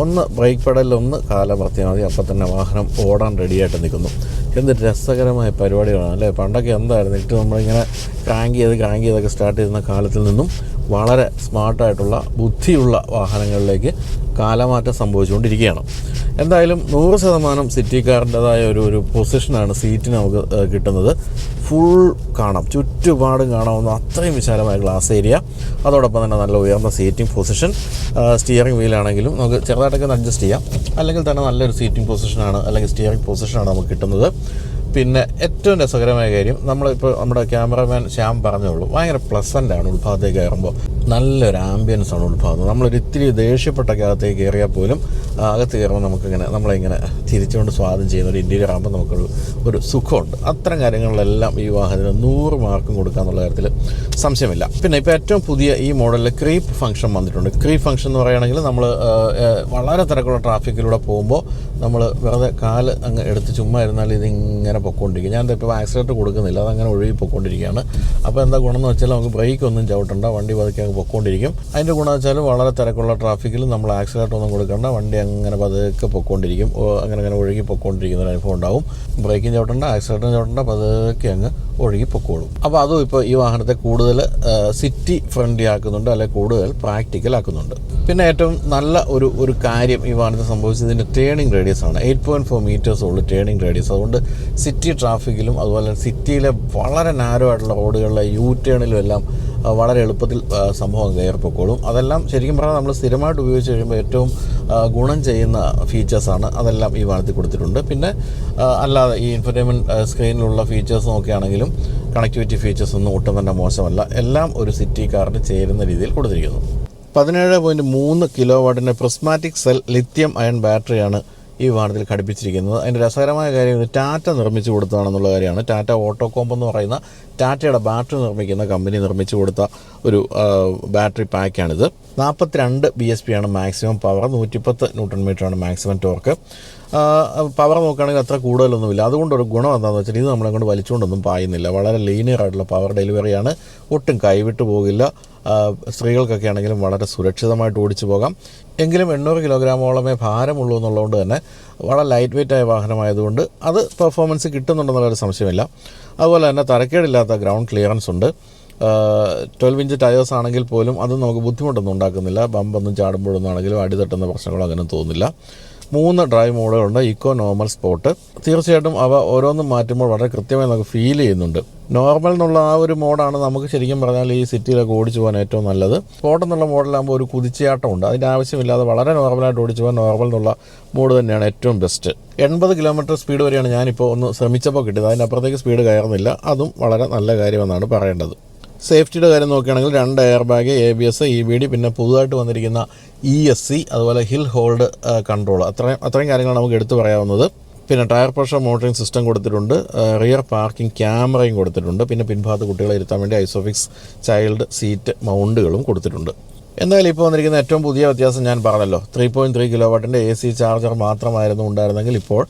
ഒന്ന് ബ്രേക്ക് പെടലൊന്ന് ഒന്ന് കാലമർത്തിയാൽ മതി. അപ്പോൾ തന്നെ വാഹനം ഓടാൻ റെഡിയായിട്ട് നിൽക്കുന്നു. എന്ത് രസകരമായ പരിപാടികളാണ് അല്ലേ? പണ്ടൊക്കെ എന്തായിരുന്നു? ഇട്ട് നമ്മളിങ്ങനെ ക്രാങ്ക് ചെയ്ത് ക്രാങ്ക് ചെയ്തൊക്കെ സ്റ്റാർട്ട് ചെയ്യുന്ന കാലത്തിൽ നിന്നും വളരെ സ്മാർട്ടായിട്ടുള്ള ബുദ്ധിയുള്ള വാഹനങ്ങളിലേക്ക് കാലമാറ്റം സംഭവിച്ചുകൊണ്ടിരിക്കുകയാണ്. എന്തായാലും നൂറ് ശതമാനം സിറ്റി കാറിന്റെതായ ഒരു ഒരു പൊസിഷനാണ് സീറ്റിന് നമുക്ക് കിട്ടുന്നത്. ഫുൾ കാണാം. ചുറ്റുപാടും കാണാവുന്ന അത്രയും വിശാലമായ ഗ്ലാസ് ഏരിയ. അതോടൊപ്പം തന്നെ നല്ല ഉയർന്ന സീറ്റിംഗ് പൊസിഷൻ. സ്റ്റിയറിംഗ് വീലാണെങ്കിലും നമുക്ക് ചെറുതായിട്ടൊക്കെ അഡ്ജസ്റ്റ് ചെയ്യാം. അല്ലെങ്കിൽ തന്നെ നല്ലൊരു സീറ്റിംഗ് പൊസിഷനാണ് അല്ലെങ്കിൽ സ്റ്റിയറിംഗ് പൊസിഷനാണ് നമുക്ക് കിട്ടുന്നത്. പിന്നെ ഏറ്റവും രസകരമായ കാര്യം നമ്മളിപ്പോൾ നമ്മുടെ ക്യാമറമാൻ ശ്യാം പറഞ്ഞോളൂ ഭയങ്കര പ്ലസന്റ് ആണ് ഉൾഭാഗത്തേക്ക് കയറുമ്പോൾ നല്ലൊരു ആംബിയൻസ് ആണ് ഉത്ഭവം. നമ്മളൊരു ഇത്തിരി ദേഷ്യപ്പെട്ടൊക്കെ അകത്തേക്ക് കയറിയാൽ പോലും അകത്ത് കയറുമ്പോൾ നമുക്കിങ്ങനെ നമ്മളിങ്ങനെ തിരിച്ചുകൊണ്ട് സ്വാധീനം ചെയ്യുന്ന ഒരു ഇന്റീരിയർ ആകുമ്പോൾ നമുക്കൊരു ഒരു സുഖമുണ്ട്. അത്തരം കാര്യങ്ങളിലെല്ലാം ഈ വാഹനത്തിന് നൂറ് മാർക്കും കൊടുക്കുക എന്നുള്ള കാര്യത്തിൽ സംശയമില്ല. പിന്നെ ഇപ്പോൾ ഏറ്റവും പുതിയ ഈ മോഡലിൽ ക്രീപ്പ് ഫംഗ്ഷൻ വന്നിട്ടുണ്ട്. ക്രീപ്പ് ഫംഗ്ഷൻ എന്ന് പറയുകയാണെങ്കിൽ നമ്മൾ വളരെ തിരക്കുള്ള ട്രാഫിക്കിലൂടെ പോകുമ്പോൾ നമ്മൾ വെറുതെ കാൽ അങ്ങ് എടുത്ത് ചുമ്മാ ഇരുന്നാൽ ഇതിങ്ങനെ പൊക്കോണ്ടിരിക്കും. ഞാൻ ഇപ്പോൾ ആക്സിഡന്റ് കൊടുക്കുന്നില്ല അതങ്ങനെ ഒഴുകി പൊക്കോണ്ടിരിക്കുകയാണ്. അപ്പോൾ എന്താ ഗുണമെന്ന് വെച്ചാൽ നമുക്ക് ബ്രേക്ക് ഒന്നും ചവിട്ടണ്ട വണ്ടി പതുക്കെ പൊക്കോണ്ടിരിക്കും. അതിന്റെ ഗുണവെച്ചാൽ വളരെ തിരക്കുള്ള ട്രാഫിക്കിൽ നമ്മൾ ആക്സിഡന്റ് ഒന്നും കൊടുക്കേണ്ട. വണ്ടി അങ്ങനെ പതുക്കെ പൊക്കോണ്ടിരിക്കും. അങ്ങനെ അങ്ങനെ ഒഴുകി പൊക്കോണ്ടിരിക്കുന്ന ഒരു അനുഭവം ഉണ്ടാവും. ബ്രേക്കും ചവിട്ടണ്ട ആക്സിഡന്റും ചവിട്ടണ്ട പതുക്കെ അങ്ങ് ഒഴുകി പൊക്കോളും. അപ്പോൾ അതും ഇപ്പോൾ ഈ വാഹനത്തെ കൂടുതൽ സിറ്റി ഫ്രണ്ട്ലി ആക്കുന്നുണ്ട് അല്ലെങ്കിൽ കൂടുതൽ പ്രാക്ടിക്കൽ ആക്കുന്നുണ്ട്. പിന്നെ ഏറ്റവും നല്ല ഒരു ഒരു കാര്യം ഈ വാഹനത്തെ സംഭവിച്ചത് ഇതിന്റെ ടേണിംഗ് റേഡിയസ് ആണ്. എയ്റ്റ് പോയിന്റ് ഫോർ മീറ്റേഴ്സ് ഉള്ളു ടേണിംഗ് റേഡിയസ് അതുകൊണ്ട് സിറ്റി ട്രാഫിക്കിലും അതുപോലെ സിറ്റിയിലെ വളരെ നാരോ ആയിട്ടുള്ള റോഡുകളിലെ യൂ ടേണിലും എല്ലാം വളരെ എളുപ്പത്തിൽ സംഭവം കയറിപ്പോക്കോളും അതെല്ലാം ശരിക്കും പറഞ്ഞാൽ നമ്മൾ സ്ഥിരമായിട്ട് ഉപയോഗിച്ച് കഴിയുമ്പോൾ ഏറ്റവും ഗുണം ചെയ്യുന്ന ഫീച്ചേഴ്സാണ്. അതെല്ലാം ഈ വാഹനത്തിൽ കൊടുത്തിട്ടുണ്ട്. പിന്നെ അല്ലാതെ ഈ ഇൻഫർടൈൻമെന്റ് സ്ക്രീനിലുള്ള ഫീച്ചേഴ്സ് നോക്കുകയാണെങ്കിലും കണക്ടിവിറ്റി ഫീച്ചേഴ്സ് ഒന്നും ഒട്ടും തന്നെ മോശമല്ല. എല്ലാം ഒരു സിറ്റി കാറിന് ചേരുന്ന രീതിയിൽ കൊടുത്തിരിക്കുന്നു. പതിനേഴ് പോയിന്റ് മൂന്ന് കിലോ വാട്ടിന്റെ പ്രിസ്മാറ്റിക് സെൽ ലിത്യം അയൺ ബാറ്ററിയാണ് ഈ വാഹനത്തിൽ ഘടിപ്പിച്ചിരിക്കുന്നത്. അതിന്റെ രസകരമായ കാര്യം ടാറ്റ നിർമ്മിച്ചു കൊടുത്തതാണെന്നുള്ള കാര്യമാണ്. ടാറ്റ ഓട്ടോ കോംബ് എന്ന് പറയുന്ന ടാറ്റയുടെ ബാറ്ററി നിർമ്മിക്കുന്ന കമ്പനി നിർമ്മിച്ചു കൊടുത്ത ഒരു ബാറ്ററി പാക്കാണിത്. നാൽപ്പത്തിരണ്ട് ബി എസ് പി ആണ് മാക്സിമം പവർ നൂറ്റിപ്പത്ത് ന്യൂട്ടൺ മീറ്ററാണ് മാക്സിമം ടോർക്ക്. പവർ നോക്കുകയാണെങ്കിൽ അത്ര കൂടുതലൊന്നുമില്ല. അതുകൊണ്ടൊരു ഗുണം എന്താണെന്ന് വെച്ചാൽ ഇത് നമ്മളെ കൊണ്ട് വലിച്ചുകൊണ്ടൊന്നും പായുന്നില്ല. വളരെ ലീനിയർ ആയിട്ടുള്ള പവർ ഡെലിവറിയാണ്. ഒട്ടും കൈവിട്ട് പോകില്ല. സ്ത്രീകൾക്കൊക്കെ ആണെങ്കിലും വളരെ സുരക്ഷിതമായിട്ട് ഓടിച്ചു പോകാം. എങ്കിലും എണ്ണൂറ് കിലോഗ്രാമോളമേ ഭാരമുള്ളൂ എന്നുള്ളതുകൊണ്ട് തന്നെ വളരെ ലൈറ്റ് വെയിറ്റ് ആയ വാഹനമായതുകൊണ്ട് അത് പെർഫോമൻസ് കിട്ടുന്നുണ്ടെന്നുള്ളൊരു സംശയമില്ല. അതുപോലെ തന്നെ തരക്കേടില്ലാത്ത ഗ്രൗണ്ട് ക്ലിയറൻസ് ഉണ്ട്. ട്വൽവ് ഇഞ്ച് ടയേഴ്സ് ആണെങ്കിൽ പോലും അത് നമുക്ക് ബുദ്ധിമുട്ടൊന്നും ഉണ്ടാക്കുന്നില്ല. ബമ്പൊന്നും ചാടുമ്പോഴൊന്നും ആണെങ്കിലും അടിതട്ടുന്ന പ്രശ്നങ്ങളോ അങ്ങനെ തോന്നുന്നില്ല. മൂന്ന് ഡ്രൈവ് മോഡുകളുണ്ട് ഇക്കോ നോർമൽ സ്പോട്ട്. തീർച്ചയായിട്ടും അവ ഓരോന്നും മാറ്റുമ്പോൾ വളരെ കൃത്യമായി നമുക്ക് ഫീൽ ചെയ്യുന്നുണ്ട്. നോർമൽ എന്നുള്ള ആ ഒരു മോഡാണ് നമുക്ക് ശരിക്കും പറഞ്ഞാൽ ഈ സിറ്റിയിലൊക്കെ ഓടിച്ചു പോകാൻ ഏറ്റവും നല്ലത്. സ്പോട്ട് എന്നുള്ള മോഡലാകുമ്പോൾ ഒരു കുതിച്ചയാട്ടം ഉണ്ട് അതിന്റെ ആവശ്യമില്ലാതെ വളരെ നോർമലായിട്ട് ഓടിച്ചു പോകാൻ നോർമൽ എന്നുള്ള മോഡ് തന്നെയാണ് ഏറ്റവും ബെസ്റ്റ്. എൺപത് കിലോമീറ്റർ സ്പീഡ് വരെയാണ് ഞാനിപ്പോൾ ഒന്ന് ശ്രമിച്ചപ്പോൾ കിട്ടിയത്. അതിനപ്പുറത്തേക്ക് സ്പീഡ് കയറുന്നില്ല. അതും വളരെ നല്ല കാര്യമെന്നാണ് പറയേണ്ടത്. സേഫ്റ്റിയുടെ കാര്യം നോക്കുകയാണെങ്കിൽ രണ്ട് air bag A B S E B D പിന്നെ പുതുതായിട്ട് വന്നിരിക്കുന്ന ഇ എസ് സി അതുപോലെ ഹിൽ ഹോൾഡ് കൺട്രോൾ അത്രയും അത്രയും കാര്യങ്ങൾ നമുക്ക് എടുത്തു പറയാവുന്നത്. പിന്നെ ടയർ പ്രഷർ മോണിറ്ററിംഗ് സിസ്റ്റം കൊടുത്തിട്ടുണ്ട്. റിയർ പാർക്കിംഗ് ക്യാമറയും കൊടുത്തിട്ടുണ്ട്. പിന്നെ പിൻഭാഗത്ത് കുട്ടികളെ ഇരുത്താൻ വേണ്ടി ഐസോഫിക്സ് ചൈൽഡ് സീറ്റ് മൗണ്ടുകളും കൊടുത്തിട്ടുണ്ട്. എന്തായാലും ഇപ്പോൾ വന്നിരിക്കുന്ന ഏറ്റവും പുതിയ വ്യത്യാസം ഞാൻ പറഞ്ഞല്ലോ. ത്രീ പോയിന്റ് ത്രീ കിലോ വാട്ടിന്റെ എ സി ചാർജർ മാത്രമായിരുന്നു ഉണ്ടായിരുന്നെങ്കിൽ ഇപ്പോൾ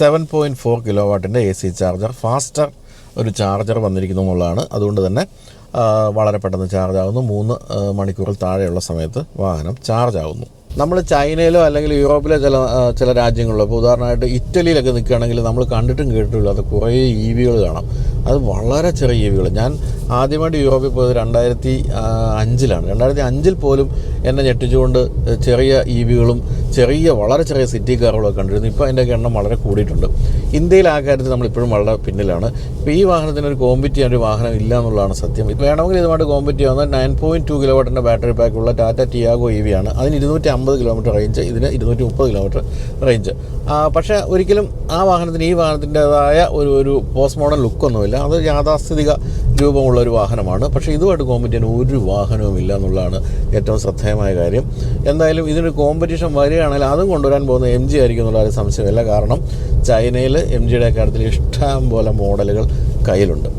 സെവൻ പോയിന്റ് ഫോർ കിലോ വാട്ടിന്റെ എ സി ചാർജർ ഫാസ്റ്റർ ഒരു ചാർജർ വന്നിരിക്കുന്നു എന്നുള്ളതാണ്. അതുകൊണ്ട് തന്നെ വളരെ പെട്ടെന്ന് ചാർജ് ആകുന്നു മൂന്ന് മണിക്കൂറിൽ താഴെയുള്ള സമയത്ത് വാഹനം ചാർജ് ആകുന്നു നമ്മൾ ചൈനയിലോ അല്ലെങ്കിൽ യൂറോപ്പിലെ ചില ചില രാജ്യങ്ങളിലോ ഇപ്പോൾ ഉദാഹരണമായിട്ട് ഇറ്റലിയിലൊക്കെ നിൽക്കുകയാണെങ്കിൽ നമ്മൾ കണ്ടിട്ടും കേട്ടിട്ടില്ലാത്ത കുറേ ഇ വികൾ കാണാം. അത് വളരെ ചെറിയ ഇ വികൾ ഞാൻ ആദ്യമായിട്ട് യൂറോപ്പിൽ പോയത് രണ്ടായിരത്തി അഞ്ചിലാണ്. രണ്ടായിരത്തി അഞ്ചിൽ പോലും എന്നെ ഞെട്ടിച്ചുകൊണ്ട് ചെറിയ ഇ വികളും ചെറിയ വളരെ ചെറിയ സിറ്റി കാറുകളൊക്കെ കണ്ടിരുന്നു. ഇപ്പോൾ അതിന്റെയൊക്കെ എണ്ണം വളരെ കൂടിയിട്ടുണ്ട്. ഇന്ത്യയിൽ ആ കാര്യത്തിൽ നമ്മളിപ്പോഴും വളരെ പിന്നിലാണ്. ഇപ്പോൾ ഈ വാഹനത്തിന് ഒരു കോമ്പറ്റ് ചെയ്യാൻ ഒരു വാഹനം ഇല്ല എന്നുള്ളതാണ് സത്യം. വേണമെങ്കിൽ ഇതുമായിട്ട് കോമ്പറ്റ് ചെയ്യാവുന്ന നയൻ പോയിന്റ് ടു കിലോ വാട്ടിന്റെ ബാറ്ററി പാക്കുള്ള ടാറ്റ ടിയാഗോ ഇ വി ആണ്. അതിന് ഇരുന്നൂറ്റി അമ്പത് കിലോമീറ്റർ റേഞ്ച് ഇതിന് ഇരുന്നൂറ്റി മുപ്പത് കിലോമീറ്റർ റേഞ്ച് പക്ഷേ ഒരിക്കലും ആ വാഹനത്തിന് ഈ വാഹനത്തിന്റെതായ ഒരു ഒരു പോസ്റ്റ് മോഡേൺ ലുക്കൊന്നുമില്ല അത് യാഥാസ്ഥിതിക രൂപമുള്ള ഒരു വാഹനമാണ്. പക്ഷേ ഇതുമായിട്ട് കോമ്പറ്റ് ഒരു വാഹനവും ഇല്ല എന്നുള്ളതാണ് ഏറ്റവും ശ്രദ്ധേയമായ കാര്യം. എന്തായാലും ഇതിനൊരു കോമ്പറ്റീഷൻ വരികയാണെങ്കിൽ അതും കൊണ്ടുവരാൻ പോകുന്ന എം ജി ആയിരിക്കും എന്നുള്ള ഒരു സംശയമില്ല. കാരണം ചൈനയിൽ എം ജിയുടെ കാര്യത്തിൽ ഇഷ്ടം പോലെ മോഡലുകൾ കയ്യിലുണ്ട്.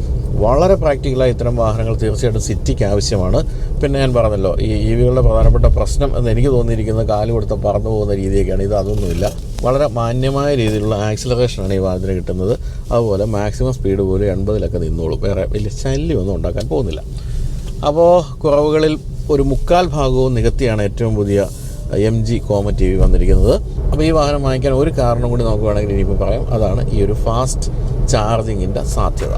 വളരെ പ്രാക്ടിക്കലായി ഇത്തരം വാഹനങ്ങൾ തീർച്ചയായിട്ടും സിറ്റിക്ക് ആവശ്യമാണ്. പിന്നെ ഞാൻ പറഞ്ഞല്ലോ ഈ ഇ വികളുടെ പ്രധാനപ്പെട്ട പ്രശ്നം എന്ന് എനിക്ക് തോന്നിയിരിക്കുന്നത് കാൽ കൊടുത്ത് പറന്നു പോകുന്ന രീതിയൊക്കെയാണ്. ഇത് അതൊന്നുമില്ല. വളരെ മാന്യമായ രീതിയിലുള്ള ആക്സിലറേഷനാണ് ഈ വാഹനത്തിന് കിട്ടുന്നത്. അതുപോലെ മാക്സിമം സ്പീഡ് പോലും എൺപതിലൊക്കെ നിന്നോളും. വേറെ വലിയ ശല്യമൊന്നും ഉണ്ടാക്കാൻ പോകുന്നില്ല. അപ്പോൾ കുറവുകളിൽ ഒരു മുക്കാൽ ഭാഗവും നികത്തിയാണ് ഏറ്റവും പുതിയ M G Comet V വന്നിരിക്കുന്നത്. അപ്പോൾ ഈ വാഹനം വാങ്ങിക്കാൻ ഒരു കാരണം കൂടി നോക്കുകയാണെങ്കിൽ ഇനിയിപ്പോൾ പറയാം. അതാണ് ഈ ഒരു ഫാസ്റ്റ് ചാർജിങ്ങിന്റെ സാധ്യത.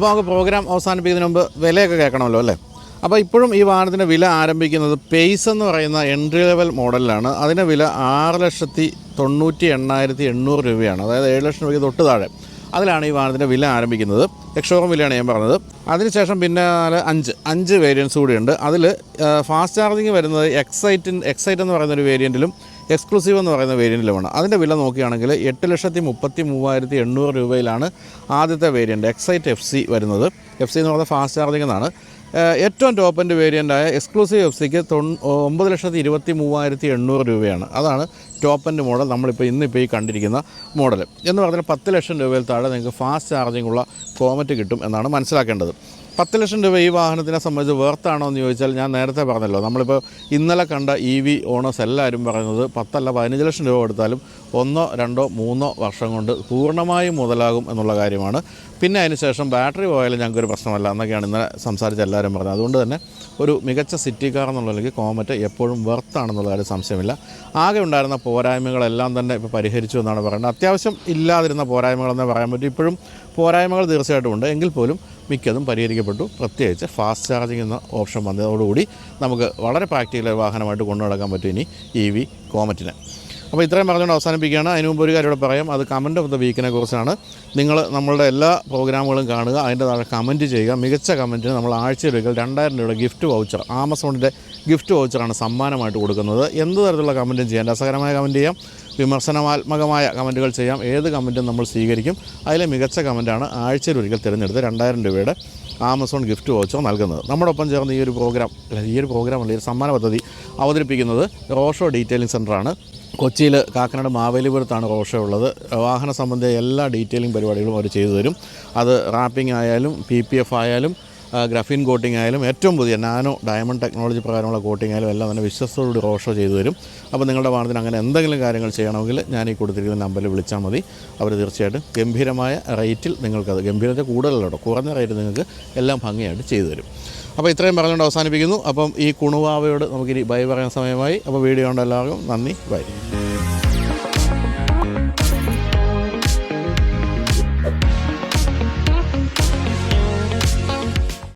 അപ്പോൾ നമുക്ക് പ്രോഗ്രാം അവസാനിപ്പിക്കുന്നതിന് മുമ്പ് വിലയൊക്കെ കേൾക്കണമല്ലോ അല്ലേ? അപ്പോൾ ഇപ്പോഴും ഈ വാഹനത്തിന്റെ വില ആരംഭിക്കുന്നത് പേസ് എന്ന് പറയുന്ന എൻട്രി ലെവൽ മോഡലിലാണ് അതിന്റെ വില ആറ് ലക്ഷത്തി തൊണ്ണൂറ്റി എണ്ണായിരത്തി എണ്ണൂറ് രൂപയാണ്. അതായത് ഏഴ് ലക്ഷം രൂപയ്ക്ക് തൊട്ട് താഴെ. അതിലാണ് ഈ വാഹനത്തിന്റെ വില ആരംഭിക്കുന്നത്. എക്സോറും വിലയാണ് ഞാൻ പറഞ്ഞത്. അതിനുശേഷം പിന്നെ അഞ്ച്. അഞ്ച് വേരിയൻസ് കൂടിയുണ്ട്. അതിൽ ഫാസ്റ്റ് ചാർജിങ് വരുന്നത് എക്സൈറ്റിൻ എക്സൈറ്റ് എന്ന് പറയുന്ന ഒരു വേരിയന്റിലും എക്സ്ക്ലൂസീവ് എന്ന് പറയുന്ന വേരിയന്റിലുമാണ് അതിന്റെ വില നോക്കുകയാണെങ്കിൽ എട്ട് ലക്ഷത്തി മുപ്പത്തി മൂവായിരത്തി എണ്ണൂറ് രൂപയിലാണ് ആദ്യത്തെ വേരിയന്റ് എക്സൈറ്റ് എഫ് സി വരുന്നത്. എഫ് സി എന്ന് പറയുന്നത് ഫാസ്റ്റ് ചാർജിംഗ് എന്നാണ്. ഏറ്റവും ടോപ്പ് എന്റെ വേരിയന്റായ എക്സ്ക്ലൂസീവ് എഫ് സിക്ക് തൊ ഒമ്പത് ലക്ഷത്തി ഇരുപത്തി മൂവായിരത്തി എണ്ണൂറ് രൂപയാണ്. അതാണ് ടോപ്പ് എന്റെ മോഡൽ നമ്മളിപ്പോൾ ഇന്നിപ്പോൾ ഈ കണ്ടിരിക്കുന്ന മോഡൽ എന്ന് പറഞ്ഞാൽ പത്ത് ലക്ഷം രൂപയിൽ താഴെ നിങ്ങൾക്ക് ഫാസ്റ്റ് ചാർജിംഗ് ഉള്ള കോമറ്റ് കിട്ടും എന്നാണ് മനസ്സിലാക്കേണ്ടത്. പത്ത് ലക്ഷം രൂപ ഈ വാഹനത്തിനെ സംബന്ധിച്ച് വേർത്താണോ എന്ന് ചോദിച്ചാൽ ഞാൻ നേരത്തെ പറഞ്ഞല്ലോ. നമ്മളിപ്പോൾ ഇന്നലെ കണ്ട ഇ വി ഓണേഴ്സ് എല്ലാവരും പറയുന്നത് പത്തല്ല പതിനഞ്ച് ലക്ഷം രൂപ കൊടുത്താലും ഒന്നോ രണ്ടോ മൂന്നോ വർഷം കൊണ്ട് പൂർണമായും മുതലാകും എന്നുള്ള കാര്യമാണ്. പിന്നെ അതിനുശേഷം ബാറ്ററി പോയാലും ഞങ്ങൾക്കൊരു പ്രശ്നമല്ല എന്നൊക്കെയാണ് ഇന്നലെ സംസാരിച്ച എല്ലാവരും പറഞ്ഞത്. അതുകൊണ്ട് തന്നെ ഒരു മികച്ച സിറ്റി കാർ എന്നുള്ള നിലയ്ക്ക് കോമറ്റ് എപ്പോഴും വെർത്താണെന്നുള്ള കാര്യം സംശയമില്ല. ആകെ ഉണ്ടായിരുന്ന പോരായ്മകളെല്ലാം തന്നെ ഇപ്പോൾ പരിഹരിച്ചു എന്നാണ് പറയുന്നത്. അത്യാവശ്യം ഇല്ലാതിരുന്ന പോരായ്മകളെന്നേ പറയാൻ പറ്റും. ഇപ്പോഴും പോരായ്മകൾ തീർച്ചയായിട്ടും ഉണ്ട്. എങ്കിൽ പോലും മിക്കതും പരിഹരിക്കപ്പെട്ടു. പ്രത്യേകിച്ച് ഫാസ്റ്റ് ചാർജിങ് എന്ന ഓപ്ഷൻ വന്നതോടുകൂടി നമുക്ക് വളരെ പ്രാക്ടിക്കൽ വാഹനമായിട്ട് കൊണ്ടു നടക്കാൻ പറ്റും ഇനി ഇ വി കോമറ്റിന് അപ്പോൾ ഇത്രയും പറഞ്ഞുകൊണ്ട് അവസാനിപ്പിക്കുകയാണ്. അതിന് മുമ്പ് ഒരു കാര്യം ഇവിടെ പറയാം. അത് കമന്റ് ഓഫ് ദ വീക്കിനെ കുറിച്ചാണ്. നിങ്ങൾ നമ്മളുടെ എല്ലാ പ്രോഗ്രാമുകളും കാണുക. അതിന്റെ താഴെ കമന്റ് ചെയ്യുക. മികച്ച കമന്റിന് നമ്മൾ ആഴ്ചയിൽ ഒരിക്കൽ രണ്ടായിരം രൂപയുടെ ഗിഫ്റ്റ് വൗച്ചർ ആമസോണിന്റെ ഗിഫ്റ്റ് വൗച്ചറാണ് സമ്മാനമായിട്ട് കൊടുക്കുന്നത്. എന്ത് തരത്തിലുള്ള കമന്റും ചെയ്യാം. രസകരമായ കമന്റ് ചെയ്യാം. വിമർശനാത്മകമായ കമന്റുകൾ ചെയ്യാം. ഏത് കമന്റും നമ്മൾ സ്വീകരിക്കും. അതിലെ മികച്ച കമന്റാണ് ആഴ്ചയിൽ ഒരിക്കൽ തിരഞ്ഞെടുത്ത് രണ്ടായിരം രൂപയുടെ ആമസോൺ ഗിഫ്റ്റ് വോച്ചോ നൽകുന്നത്. നമ്മോടൊപ്പം ചേർന്ന് ഈ ഒരു പ്രോഗ്രാം ഈ ഒരു പ്രോഗ്രാം അല്ലെങ്കിൽ സമ്മാന പദ്ധതി അവതരിപ്പിക്കുന്നത് റോഷോ ഡീറ്റെയിലിംഗ് സെന്ററാണ്. കൊച്ചിയിൽ കാക്കനാട് മാവേലിപുരത്താണ് റോഷോ ഉള്ളത്. വാഹന സംബന്ധിയ എല്ലാ ഡീറ്റെയിലിംഗ് പരിപാടികളും അവർ ചെയ്തു തരും. അത് റാപ്പിംഗ് ആയാലും പി പി എഫ് ആയാലും ഗ്രഫീൻ കോട്ടിംഗ് ആയാലും ഏറ്റവും പുതിയ നാനോ ഡയമണ്ട് ടെക്നോളജി പ്രകാരമുള്ള കോട്ടിംഗ് ആയാലും എല്ലാം തന്നെ വിശ്വസത്തോടുകൂടി റോഷോ ചെയ്തു തരും. അപ്പോൾ നിങ്ങളുടെ വാഹനത്തിന് അങ്ങനെ എന്തെങ്കിലും കാര്യങ്ങൾ ചെയ്യണമെങ്കിൽ ഞാൻ ഈ കൊടുത്തിരിക്കുന്ന നമ്പറിൽ വിളിച്ചാൽ മതി. അവർ തീർച്ചയായിട്ടും ഗംഭീരമായ റേറ്റിൽ നിങ്ങൾക്കത് ഗംഭീരത്തെ കൂടുതലല്ലോ കുറഞ്ഞ റേറ്റിൽ നിങ്ങൾക്ക് എല്ലാം ഭംഗിയായിട്ട് ചെയ്തു തരും. അപ്പോൾ ഇത്രയും പറഞ്ഞുകൊണ്ട് അവസാനിപ്പിക്കുന്നു. അപ്പം ഈ കുണുവാവയോട് നമുക്കിനി ബൈ പറയാൻ സമയമായി. അപ്പോൾ വീഡിയോ ഉണ്ട് എല്ലാവർക്കും നന്ദി. ബൈ.